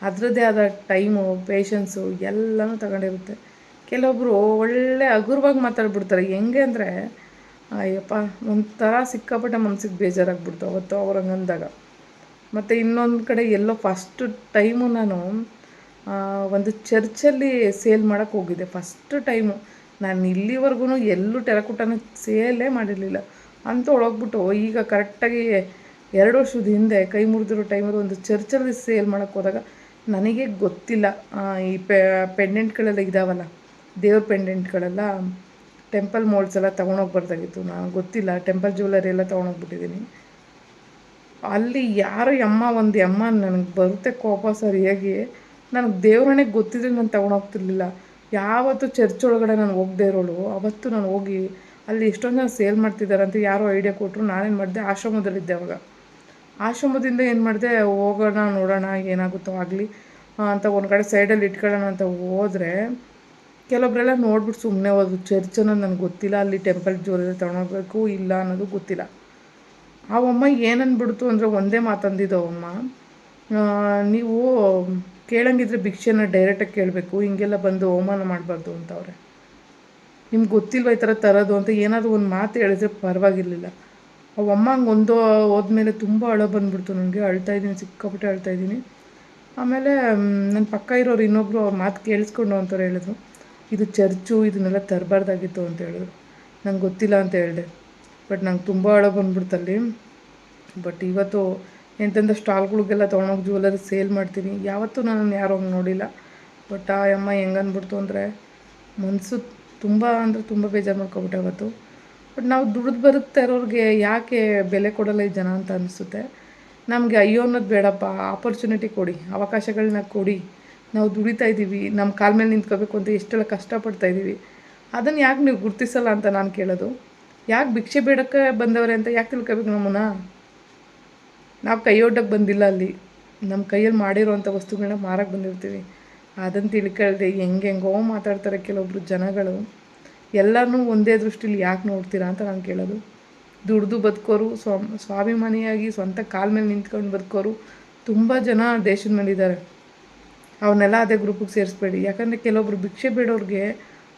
ಅದರದ್ದೇ ಆದ ಟೈಮು ಪೇಷನ್ಸು ಎಲ್ಲನೂ ತಗೊಂಡಿರುತ್ತೆ. ಕೆಲವೊಬ್ಬರು ಒಳ್ಳೆ ಹಗುರವಾಗಿ ಮಾತಾಡ್ಬಿಡ್ತಾರೆ. ಹೆಂಗೆ ಅಂದರೆ ಅಯ್ಯಪ್ಪ, ಒಂಥರ ಸಿಕ್ಕಾಪಟ್ಟೆ ಮನ್ಸಿಗೆ ಬೇಜಾರಾಗ್ಬಿಡ್ತು ಅವತ್ತು ಅವ್ರು ಹಂಗಂದಾಗ ಮತ್ತು ಇನ್ನೊಂದು ಕಡೆ ಎಲ್ಲೋ ಫಸ್ಟ್ ಟೈಮು ನಾನು ಒಂದು ಚರ್ಚಲ್ಲಿ ಸೇಲ್ ಮಾಡೋಕ್ಕೆ ಹೋಗಿದ್ದೆ. ಫಸ್ಟ್ ಟೈಮು ನಾನು ಇಲ್ಲಿವರೆಗೂ ಎಲ್ಲೂ ಟೆರಕುಟನ ಸೇಲೇ ಮಾಡಿರಲಿಲ್ಲ. ಅಂತ ಒಳಗ್ಬಿಟ್ಟು, ಈಗ ಕರೆಕ್ಟಾಗಿ ಎರಡು ವರ್ಷದ ಹಿಂದೆ ಕೈ ಮುರಿದಿರೋ ಟೈಮಲ್ಲಿ ಒಂದು ಚರ್ಚಲ್ಲಿ ಸೇಲ್ ಮಾಡೋಕ್ಕೆ ಹೋದಾಗ ನನಗೆ ಗೊತ್ತಿಲ್ಲ ಈ ಪೆಂಡೆಂಟ್ಗಳೆಲ್ಲ ಇದಾವಲ್ಲ, ದೇವ್ರ ಪೆಂಡೆಂಟ್ಗಳೆಲ್ಲ ಟೆಂಪಲ್ ಮೋಲ್ಡ್ಸ್ ಎಲ್ಲ ತೊಗೊಂಡೋಗ್ಬಾರ್ದಾಗಿತ್ತು ನಾನು ಗೊತ್ತಿಲ್ಲ, ಟೆಂಪಲ್ ಜ್ಯುವೆಲರಿ ಎಲ್ಲ ತೊಗೊಂಡೋಗ್ಬಿಟ್ಟಿದ್ದೀನಿ. ಅಲ್ಲಿ ಯಾರೋ ಅಮ್ಮ, ಒಂದು ಅಮ್ಮ ನನಗೆ ಬರುತ್ತೆ ಕೋಪ ಸರಿಯಾಗಿ. ನನಗೆ ದೇವ್ರನೇ ಗೊತ್ತಿದ್ರೆ ನಾನು ತೊಗೊಂಡೋಗ್ತಿರ್ಲಿಲ್ಲ. ಯಾವತ್ತು ಚರ್ಚ್ ಒಳಗಡೆ ನಾನು ಹೋಗದೆ ಇರೋಳು. ಅವತ್ತು ನಾನು ಹೋಗಿ ಅಲ್ಲಿ ಎಷ್ಟೊಂದು ಜನ ಸೇಲ್ ಮಾಡ್ತಿದ್ದಾರೆ ಅಂತ ಯಾರೋ ಐಡಿಯಾ ಕೊಟ್ಟರು, ನಾನೇನು ಮಾಡಿದೆ, ಆಶ್ರಮದಲ್ಲಿದ್ದೆ ಅವಾಗ. ಆಶ್ರಮದಿಂದ ಏನು ಮಾಡಿದೆ, ಹೋಗೋಣ, ನೋಡೋಣ, ಏನಾಗುತ್ತೋ ಆಗಲಿ ಅಂತ ಒಂದು ಕಡೆ ಸೈಡಲ್ಲಿ ಇಟ್ಕೊಳ್ಳೋಣ ಅಂತ ಹೋದರೆ ಕೆಲವೊಬ್ಬರೆಲ್ಲ ನೋಡ್ಬಿಟ್ಟು ಸುಮ್ಮನೆ ಹೋದ್ರು. ಚರ್ಚ್ ನನಗೆ ಗೊತ್ತಿಲ್ಲ, ಅಲ್ಲಿ ಟೆಂಪಲ್ ಜ್ಯುವೆಲರಿ ತೊಗೊಂಡೋಗ್ಬೇಕು ಇಲ್ಲ ಅನ್ನೋದು ಗೊತ್ತಿಲ್ಲ. ಆ ಅಮ್ಮ ಏನನ್ಬಿಡ್ತು ಅಂದರೆ ಒಂದೇ ಮಾತಂದಿದ್ದು ಅಮ್ಮ ನೀವು ಕೇಳಂಗಿದ್ರೆ ಭಿಕ್ಷೆನ ಡೈರೆಕ್ಟಾಗಿ ಕೇಳಬೇಕು, ಹಿಂಗೆಲ್ಲ ಬಂದು ಅವಮಾನ ಮಾಡಬಾರ್ದು ಅಂತ ಅವ್ರೆ ನಿಮ್ಗೆ ಗೊತ್ತಿಲ್ವ ಈ ಥರ ತರೋದು ಅಂತ ಏನಾದರೂ ಒಂದು ಮಾತು ಹೇಳಿದ್ರೆ ಪರವಾಗಿರ್ಲಿಲ್ಲ. ಅವ ಅಮ್ಮ ಹಂಗೆ ಒಂದು ಹೋದ್ಮೇಲೆ ತುಂಬ ಅಳ ಬಂದ್ಬಿಡ್ತು ನನಗೆ. ಅಳ್ತಾ ಇದ್ದೀನಿ, ಸಿಕ್ಕಾಪಟ್ಟೆ ಅಳ್ತಾ ಇದ್ದೀನಿ. ಆಮೇಲೆ ನನ್ನ ಪಕ್ಕ ಇರೋರು ಇನ್ನೊಬ್ಬರು ಅವ್ರ ಮಾತು ಕೇಳಿಸ್ಕೊಂಡು ಅಂತಾರೆ ಹೇಳಿದ್ರು. ಇದು ಚರ್ಚು, ಇದನ್ನೆಲ್ಲ ತರಬಾರ್ದಾಗಿತ್ತು ಅಂತ ಹೇಳಿದ್ರು. ನಂಗೆ ಗೊತ್ತಿಲ್ಲ ಅಂತ ಹೇಳಿದೆ. ಬಟ್ ನಂಗೆ ತುಂಬ ಅಳ ಬಂದ್ಬಿಡ್ತಲ್ಲಿ ಬಟ್ ಇವತ್ತು ಎಂತೆಂಥ ಸ್ಟಾಲ್ಗಳಿಗೆಲ್ಲ ತೊಗೊಂಡೋಗಿ ಜ್ಯುವೆಲರಿ ಸೇಲ್ ಮಾಡ್ತೀನಿ. ಯಾವತ್ತೂ ನಾನು ಯಾರೂ ಹಂಗೆ ನೋಡಿಲ್ಲ. ಬಟ್ ಆ ಅಮ್ಮ ಹೆಂಗನ್ಬಿಡ್ತು ಅಂದರೆ ಮನಸ್ಸು ತುಂಬ ಅಂದರೆ ತುಂಬ ಬೇಜಾರು ಮಾಡ್ಕೊಬಿಟ್ಟೆ ಅವತ್ತು. ಬಟ್ ನಾವು ದುಡ್ದು ಬರುತ್ತಾ ಇರೋರಿಗೆ ಯಾಕೆ ಬೆಲೆ ಕೊಡಲ್ಲ ಈ ಜನ ಅಂತ ಅನಿಸುತ್ತೆ. ನಮಗೆ ಅಯ್ಯೋ ಅನ್ನೋದು ಬೇಡಪ್ಪ ಆಪರ್ಚುನಿಟಿ ಕೊಡಿ ಅವಕಾಶಗಳನ್ನ ಕೊಡಿ. ನಾವು ದುಡಿತಾ ಇದ್ದೀವಿ ನಮ್ಮ ಕಾಲ ಮೇಲೆ ನಿಂತ್ಕೋಬೇಕು ಅಂತ ಎಷ್ಟೆಲ್ಲ ಕಷ್ಟಪಡ್ತಾ ಇದ್ದೀವಿ. ಅದನ್ನು ಯಾಕೆ ನೀವು ಗುರುತಿಸಲ್ಲ ಅಂತ ನಾನು ಕೇಳೋದು? ಯಾಕೆ ಭಿಕ್ಷೆ ಬೇಡಕ್ಕೆ ಬಂದವರೇ ಅಂತ ಯಾಕೆ ತಿಳ್ಕೋಬೇಕು ನಮ್ಮನ್ನ? ನಾವು ಕೈಯೊಡ್ಡಕ್ಕೆ ಬಂದಿಲ್ಲ ಅಲ್ಲಿ. ನಮ್ಮ ಕೈಯಲ್ಲಿ ಮಾಡಿರೋವಂಥ ವಸ್ತುಗಳನ್ನ ಮಾರಕ್ಕೆ ಬಂದಿರ್ತೀವಿ. ಅದನ್ನು ತಿಳ್ಕೊಳ್ದೆ ಹೆಂಗೆ ಹೆಂಗೋ ಮಾತಾಡ್ತಾರೆ ಕೆಲವೊಬ್ರು ಜನಗಳು. ಎಲ್ಲರನ್ನೂ ಒಂದೇ ದೃಷ್ಟಿಲಿ ಯಾಕೆ ನೋಡ್ತೀರಾ ಅಂತ ನಾನು ಕೇಳೋದು. ದುಡ್ದು ಬದುಕೋರು ಸ್ವ ಸ್ವಾಭಿಮಾನಿಯಾಗಿ ಸ್ವಂತ ಕಾಲ ಮೇಲೆ ನಿಂತ್ಕೊಂಡು ಬದುಕೋರು ತುಂಬ ಜನ ದೇಶದ ಮೇಲಿದ್ದಾರೆ ಅವನ್ನೆಲ್ಲ ಅದೇ ಗ್ರೂಪಿಗೆ ಸೇರಿಸ್ಬೇಡಿ. ಯಾಕಂದರೆ ಕೆಲವೊಬ್ರು ಭಿಕ್ಷೆ ಬೇಡೋರಿಗೆ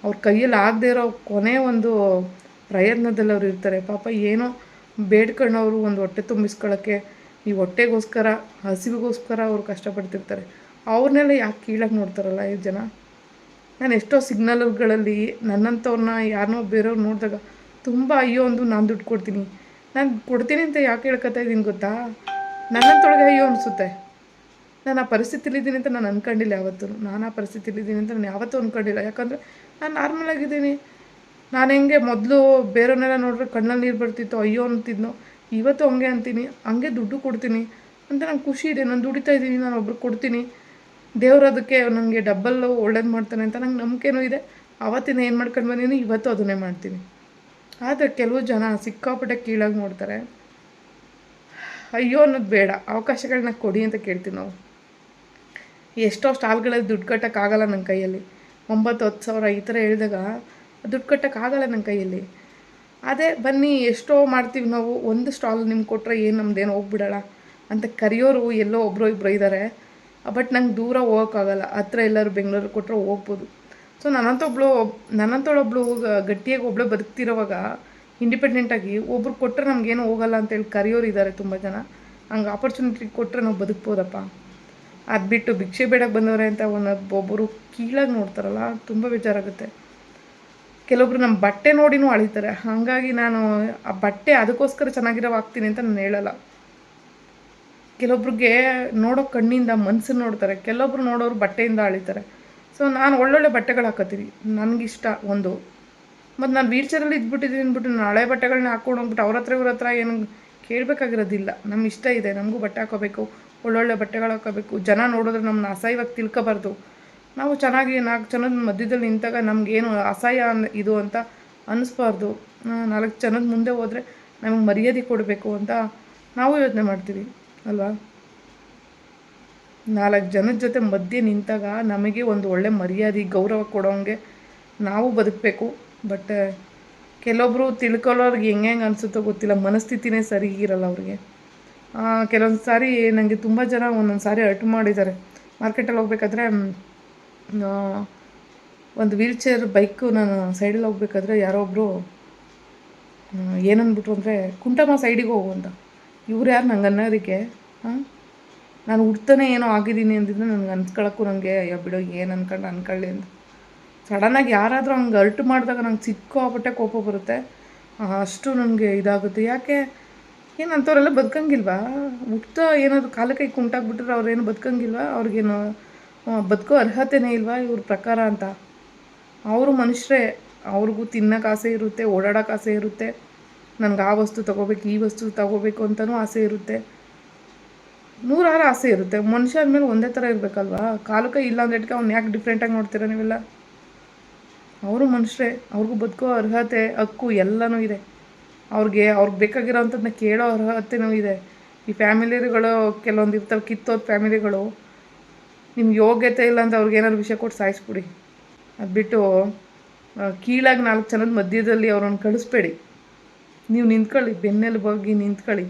ಅವ್ರ ಕೈಯಲ್ಲಿ ಆಗದೆ ಇರೋ ಕೊನೆ ಒಂದು ಪ್ರಯತ್ನದಲ್ಲಿ ಅವ್ರು ಇರ್ತಾರೆ. ಪಾಪ ಏನೋ ಬೇಡ್ಕೊಂಡವರು ಒಂದು ಹೊಟ್ಟೆ ತುಂಬಿಸ್ಕೊಳ್ಳೋಕ್ಕೆ ಈ ಹೊಟ್ಟೆಗೋಸ್ಕರ, ಹಸಿವಿಗೋಸ್ಕರ ಅವ್ರು ಕಷ್ಟಪಡ್ತಿರ್ತಾರೆ. ಅವ್ರನ್ನೆಲ್ಲ ಯಾಕೆ ಕೀಳಕ್ಕೆ ನೋಡ್ತಾರಲ್ಲ ಈ ಜನ? ನಾನು ಎಷ್ಟೋ ಸಿಗ್ನಲ್ಗಳಲ್ಲಿ ನನ್ನಂಥವ್ರನ್ನ ಯಾರನ್ನೋ ಬೇರೆಯವ್ರು ನೋಡಿದಾಗ ತುಂಬ ಅಯ್ಯೋ ಅಂದು ನಾನು ದುಡ್ಡು ಕೊಡ್ತೀನಿ. ನಾನು ಕೊಡ್ತೀನಿ ಅಂತ ಯಾಕೆ ಹೇಳ್ಕೊತಾ ಇದ್ದೀನಿ ಗೊತ್ತಾ? ನನ್ನಂತೊಳಗೆ ಅಯ್ಯೋ ಅನಿಸುತ್ತೆ. ನಾನು ಆ ಪರಿಸ್ಥಿತಿಲಿದ್ದೀನಿ ಅಂತ ನಾನು ಅಂದ್ಕೊಂಡಿಲ್ಲ ಯಾವತ್ತೂ. ನಾನು ಆ ಪರಿಸ್ಥಿತಿಲಿದ್ದೀನಿ ಅಂತ ನಾನು ಯಾವತ್ತೂ ಅಂದ್ಕೊಂಡಿಲ್ಲ ಯಾಕಂದರೆ ನಾನು ನಾರ್ಮಲ್ ಆಗಿದ್ದೀನಿ. ನಾನು ಹೆಂಗೆ ಮೊದಲು ಬೇರೆಯವ್ರನ್ನೆಲ್ಲ ನೋಡಿದ್ರೆ ಕಣ್ಣಲ್ಲಿ ನೀರು ಬರ್ತಿತ್ತು, ಅಯ್ಯೋ ಅಂತಿದ್ನೋ. ಇವತ್ತು ಹಂಗೆ ಅಂತೀನಿ. ಹಂಗೆ ದುಡ್ಡು ಕೊಡ್ತೀನಿ ಅಂತ ನಂಗೆ ಖುಷಿ ಇದೆ. ನಾನು ದುಡಿತಾ ಇದ್ದೀನಿ, ನಾನು ಒಬ್ರಿಗೆ ಕೊಡ್ತೀನಿ. ದೇವ್ರು ಅದಕ್ಕೆ ನನಗೆ ಡಬ್ಬಲ್ ಒಳ್ಳೇದು ಮಾಡ್ತಾನೆ ಅಂತ ನಂಗೆ ನಂಬಿಕೆನೂ ಇದೆ. ಅವತ್ತಿನ ಏನು ಮಾಡ್ಕೊಂಡು ಬಂದೀನಿ ಇವತ್ತು ಅದನ್ನೇ ಮಾಡ್ತೀನಿ. ಆದರೆ ಕೆಲವು ಜನ ಸಿಕ್ಕಾಪಟ್ಟೆ ಕೀಳಾಗಿ ನೋಡ್ತಾರೆ. ಅಯ್ಯೋ ಅನ್ನೋದು ಬೇಡ ಅವಕಾಶಗಳನ್ನ ಕೊಡಿ ಅಂತ ಕೇಳ್ತೀವಿ ನಾವು. ಎಷ್ಟೋ ಸ್ಟಾಲ್ಗಳಲ್ಲಿ ದುಡ್ಡು ಕಟ್ಟೋಕ್ಕಾಗಲ್ಲ ನನ್ನ ಕೈಯಲ್ಲಿ. ಒಂಬತ್ತು, ಹತ್ತು ಸಾವಿರ ಈ ಥರ ಹೇಳಿದಾಗ ದುಡ್ಡು ಕಟ್ಟೋಕ್ಕಾಗಲ್ಲ ನನ್ನ ಕೈಯಲ್ಲಿ. ಅದೇ ಬನ್ನಿ, ಎಷ್ಟೋ ಮಾಡ್ತೀವಿ ನಾವು, ಒಂದು ಸ್ಟಾಲ್ ನಿಮ್ಗೆ ಕೊಟ್ಟರೆ ಏನು ನಮ್ದೇನು ಹೋಗ್ಬಿಡೋಣ ಅಂತ ಕರೆಯೋರು ಎಲ್ಲೋ ಒಬ್ಬರು ಇಬ್ಬರು ಇದ್ದಾರೆ ಬಟ್ ನಂಗೆ ದೂರ ಹೋಗೋಕ್ಕಾಗಲ್ಲ. ಹತ್ರ ಎಲ್ಲರೂ ಬೆಂಗಳೂರು ಕೊಟ್ಟರೆ ಹೋಗ್ಬೋದು. ಸೊ ನನ್ನಂತ ಒಬ್ಳು ನನ್ನಂತೊಳೊಬ್ಳು ಗಟ್ಟಿಯಾಗಿ ಒಬ್ಬಳು ಬದುಕ್ತಿರೋವಾಗ ಇಂಡಿಪೆಂಡೆಂಟಾಗಿ ಒಬ್ರು ಕೊಟ್ಟರೆ ನಮಗೇನು ಹೋಗಲ್ಲ ಅಂತೇಳಿ ಕರೆಯೋರು ಇದ್ದಾರೆ ತುಂಬ ಜನ. ಹಂಗೆ ಆಪರ್ಚುನಿಟಿ ಕೊಟ್ಟರೆ ನಾವು ಬದುಕ್ಬೋದಪ್ಪ. ಅದು ಬಿಟ್ಟು ಭಿಕ್ಷೆ ಬೇಡಕ್ಕೆ ಬಂದವ್ರೆ ಅಂತ ಒಂದು ಒಬ್ಬರು ಕೀಳಾಗಿ ನೋಡ್ತಾರಲ್ಲ, ತುಂಬ ಬೇಜಾರಾಗುತ್ತೆ. ಕೆಲವೊಬ್ರು ನಮ್ಮ ಬಟ್ಟೆ ನೋಡಿನೂ ಅಳಿತಾರೆ. ಹಾಗಾಗಿ ನಾನು ಆ ಬಟ್ಟೆ ಅದಕ್ಕೋಸ್ಕರ ಚೆನ್ನಾಗಿರೋ ಹಾಕ್ತೀನಿ ಅಂತ ನಾನು ಹೇಳಲ್ಲ. ಕೆಲವೊಬ್ರಿಗೆ ನೋಡೋ ಕಣ್ಣಿಂದ ಮನ್ಸನ್ನು ನೋಡ್ತಾರೆ, ಕೆಲವೊಬ್ರು ನೋಡೋರು ಬಟ್ಟೆಯಿಂದ ಅಳಿತಾರೆ. ಸೊ ನಾನು ಒಳ್ಳೊಳ್ಳೆ ಬಟ್ಟೆಗಳು ಹಾಕೋತೀನಿ ನನಗಿಷ್ಟ ಒಂದು. ಮತ್ತು ನಾನು ವೀರ್ಚರಲ್ಲಿ ಇದ್ಬಿಟ್ಟಿದ್ದೀನಿ ಅಂದ್ಬಿಟ್ಟು ನಾನು ಹಳೆ ಬಟ್ಟೆಗಳನ್ನ ಹಾಕೊಂಡು ಹೋಗ್ಬಿಟ್ಟು ಅವ್ರ ಹತ್ರ ಇವ್ರ ಹತ್ರ ಏನು ಕೇಳಬೇಕಾಗಿರೋದಿಲ್ಲ. ನಮ್ಮ ಇಷ್ಟ ಇದೆ. ನಮಗೂ ಬಟ್ಟೆ ಹಾಕೋಬೇಕು, ಒಳ್ಳೊಳ್ಳೆ ಬಟ್ಟೆಗಳು ಹಾಕೋಬೇಕು. ಜನ ನೋಡಿದ್ರೆ ನಮ್ಮನ್ನ ಅಸಹ್ಯವಾಗಿ ತಿಳ್ಕೊಬಾರ್ದು. ನಾವು ಚೆನ್ನಾಗಿ ನಾಲ್ಕು ಜನದ ಮಧ್ಯದಲ್ಲಿ ನಿಂತಾಗ ನಮಗೇನು ಅಸಹ್ಯ ಅನ್ ಇದು ಅಂತ ಅನ್ನಿಸ್ಬಾರ್ದು ನಾಲ್ಕು ಜನದ ಮುಂದೆ ಹೋದರೆ ನಮಗೆ ಮರ್ಯಾದೆ ಕೊಡಬೇಕು ಅಂತ ನಾವು ಯೋಚನೆ ಮಾಡ್ತೀವಿ. ಅಲ್ವಾ? ನಾಲ್ಕು ಜನದ ಜೊತೆ ಮಧ್ಯೆ ನಿಂತಾಗ ನಮಗೆ ಒಂದು ಒಳ್ಳೆ ಮರ್ಯಾದೆ, ಗೌರವ ಕೊಡೋಂಗೆ ನಾವು ಬದುಕಬೇಕು. ಬಟ್ ಕೆಲವೊಬ್ಬರು ತಿಳ್ಕೊಳ್ಳೋರ್ಗೆ ಹೆಂಗೆ ಹೆಂಗೆ ಅನಿಸುತ್ತೋ ಗೊತ್ತಿಲ್ಲ. ಮನಸ್ಥಿತಿನೇ ಸರಿ ಇರಲ್ಲ ಅವ್ರಿಗೆ. ಕೆಲವೊಂದು ಸಾರಿ ನನಗೆ ತುಂಬ ಜನ ಒಂದೊಂದು ಸಾರಿ ಅರ್ಟ್ ಮಾಡಿದ್ದಾರೆ. ಮಾರ್ಕೆಟಲ್ಲಿ ಹೋಗ್ಬೇಕಾದ್ರೆ ಒಂದು ವೀಲ್ ಚೇರ್, ಬೈಕು ನಾನು ಸೈಡಲ್ಲಿ ಹೋಗ್ಬೇಕಾದ್ರೆ ಯಾರೋ ಒಬ್ಬರು ಏನಂದ್ಬಿಟ್ರು ಅಂದರೆ, ಕುಂಟಮ್ಮ ಸೈಡಿಗೆ ಹೋಗು ಅಂತ. ಇವ್ರು ಯಾರು ನಂಗೆ ಅನ್ನೋದಕ್ಕೆ? ಹಾಂ? ನಾನು ಹುಡ್ತಾನೆ ಏನೋ ಆಗಿದ್ದೀನಿ ಅಂದಿದ್ದು ನನಗೆ ಅನ್ಸ್ಕೊಳಕ್ಕೂ ನನಗೆ ಅಯ್ಯೋ ಬಿಡು, ಏನು ಅನ್ಕೊಂಡು ಅನ್ಕೊಳ್ಳಿ ಅಂತ ಸಡನ್ನಾಗಿ ಯಾರಾದರೂ ಹಂಗೆ ಅರ್ಟ್ ಮಾಡಿದಾಗ ನಂಗೆ ಸಿಕ್ಕಾಪಟ್ಟೆ ಕೋಪ ಬರುತ್ತೆ. ಅಷ್ಟು ನನಗೆ ಇದಾಗುತ್ತೆ. ಯಾಕೆ? ಏನು ಅಂಥವರೆಲ್ಲ ಬದುಕಂಗಿಲ್ವಾ? ಹುಟ್ತಾ ಏನಾದ್ರು ಕಾಲ ಕೈ ಕುಂಟಾಗ್ಬಿಟ್ರೆ ಅವ್ರೇನು ಬದುಕಂಗಿಲ್ವಾ? ಅವ್ರಿಗೇನು ಬದುಕೋ ಅರ್ಹತೆನೇ ಇಲ್ವಾ ಇವ್ರ ಪ್ರಕಾರ ಅಂತ? ಅವರು ಮನುಷ್ಯರೇ, ಅವ್ರಿಗೂ ತಿನ್ನೋಕೆ ಆಸೆ ಇರುತ್ತೆ, ಓಡಾಡೋಕೆ ಆಸೆ ಇರುತ್ತೆ. ನನಗೆ ಆ ವಸ್ತು ತಗೋಬೇಕು, ಈ ವಸ್ತು ತಗೋಬೇಕು ಅಂತಲೂ ಆಸೆ ಇರುತ್ತೆ. ನೂರಾರು ಆಸೆ ಇರುತ್ತೆ. ಮನುಷ್ಯ ಅಂದಮೇಲೆ ಒಂದೇ ಥರ ಇರಬೇಕಲ್ವಾ? ಕಾಲಕ್ಕೆ ಇಲ್ಲ ಅಂದಿಟ್ಕೆ ಅವ್ನು ಯಾಕೆ ಡಿಫ್ರೆಂಟಾಗಿ ನೋಡ್ತೀರಾ ನೀವೆಲ್ಲ? ಅವರು ಮನುಷ್ಯರೇ. ಅವ್ರಿಗೂ ಬದುಕೋ ಅರ್ಹತೆ, ಹಕ್ಕು ಎಲ್ಲನೂ ಇದೆ. ಅವ್ರಿಗೆ ಅವ್ರಿಗೆ ಬೇಕಾಗಿರೋವಂಥದ್ದನ್ನ ಕೇಳೋ ಅರ್ಹತೆನೂ ಇದೆ. ಈ ಫ್ಯಾಮಿಲಿಗಳು ಕೆಲವೊಂದು ಇರ್ತವೆ ಕಿತ್ತೋದ ಫ್ಯಾಮಿಲಿಗಳು, ನಿಮ್ಗೆ ಯೋಗ್ಯತೆ ಇಲ್ಲ ಅಂತ ಅವ್ರಿಗೆ ಏನಾದ್ರು ವಿಷಯ ಕೊಟ್ಟು ಸಾಯಿಸ್ಬಿಡಿ. ಅದು ಬಿಟ್ಟು ಕೀಳಾಗಿ ನಾಲ್ಕು ಜನದ ಮಧ್ಯದಲ್ಲಿ ಅವ್ರನ್ನ ಕಳಿಸ್ಬೇಡಿ. ನೀವು ನಿಂತ್ಕೊಳ್ಳಿ ಬೆನ್ನೆಲು ಹೋಗಿ ನಿಂತ್ಕೊಳ್ಳಿ.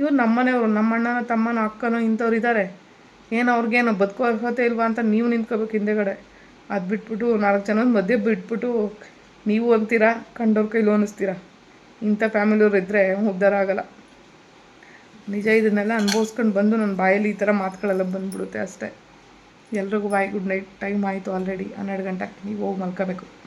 ಇವ್ರು ನಮ್ಮನೆಯವರು ನಮ್ಮ ಅಣ್ಣನ ತಮ್ಮನ, ಅಕ್ಕನೋ ಇಂಥವ್ರು ಇದ್ದಾರೆ. ಏನು ಅವ್ರಿಗೇನು ಬದುಕೋ ಅರ್ಹತೆ ಇಲ್ವಾ ಅಂತ ನೀವು ನಿಂತ್ಕೋಬೇಕು ಹಿಂದೆಗಡೆ. ಅದು ಬಿಟ್ಬಿಟ್ಟು ನಾಲ್ಕು ಜನದ ಮಧ್ಯೆ ಬಿಟ್ಬಿಟ್ಟು ನೀವು ಅಂತೀರಾ, ಕಂಡವ್ರ ಕೈಲೂ ಅನ್ನಿಸ್ತೀರಾ? ಇಂಥ ಫ್ಯಾಮಿಲಿಯವ್ರು ಇದ್ದರೆ ಉದ್ಧಾರ ಆಗಲ್ಲ. ನಿಜ ಇದನ್ನೆಲ್ಲ ಅನುಭವಿಸ್ಕೊಂಡು ಬಂದು ನನ್ನ ಬಾಯಲ್ಲಿ ಈ ಥರ ಮಾತುಗಳೆಲ್ಲ ಬಂದ್ಬಿಡುತ್ತೆ ಅಷ್ಟೇ. ಎಲ್ರಿಗೂ ಬಾಯ್, ಗುಡ್ ನೈಟ್, ಟೈಮ್ ಆಯಿತು ಆಲ್ರೆಡಿ. ಹನ್ನೆರಡು ಗಂಟೆ. ನೀವು ಹೋಗಿ ಮಲ್ಕೋಬೇಕು.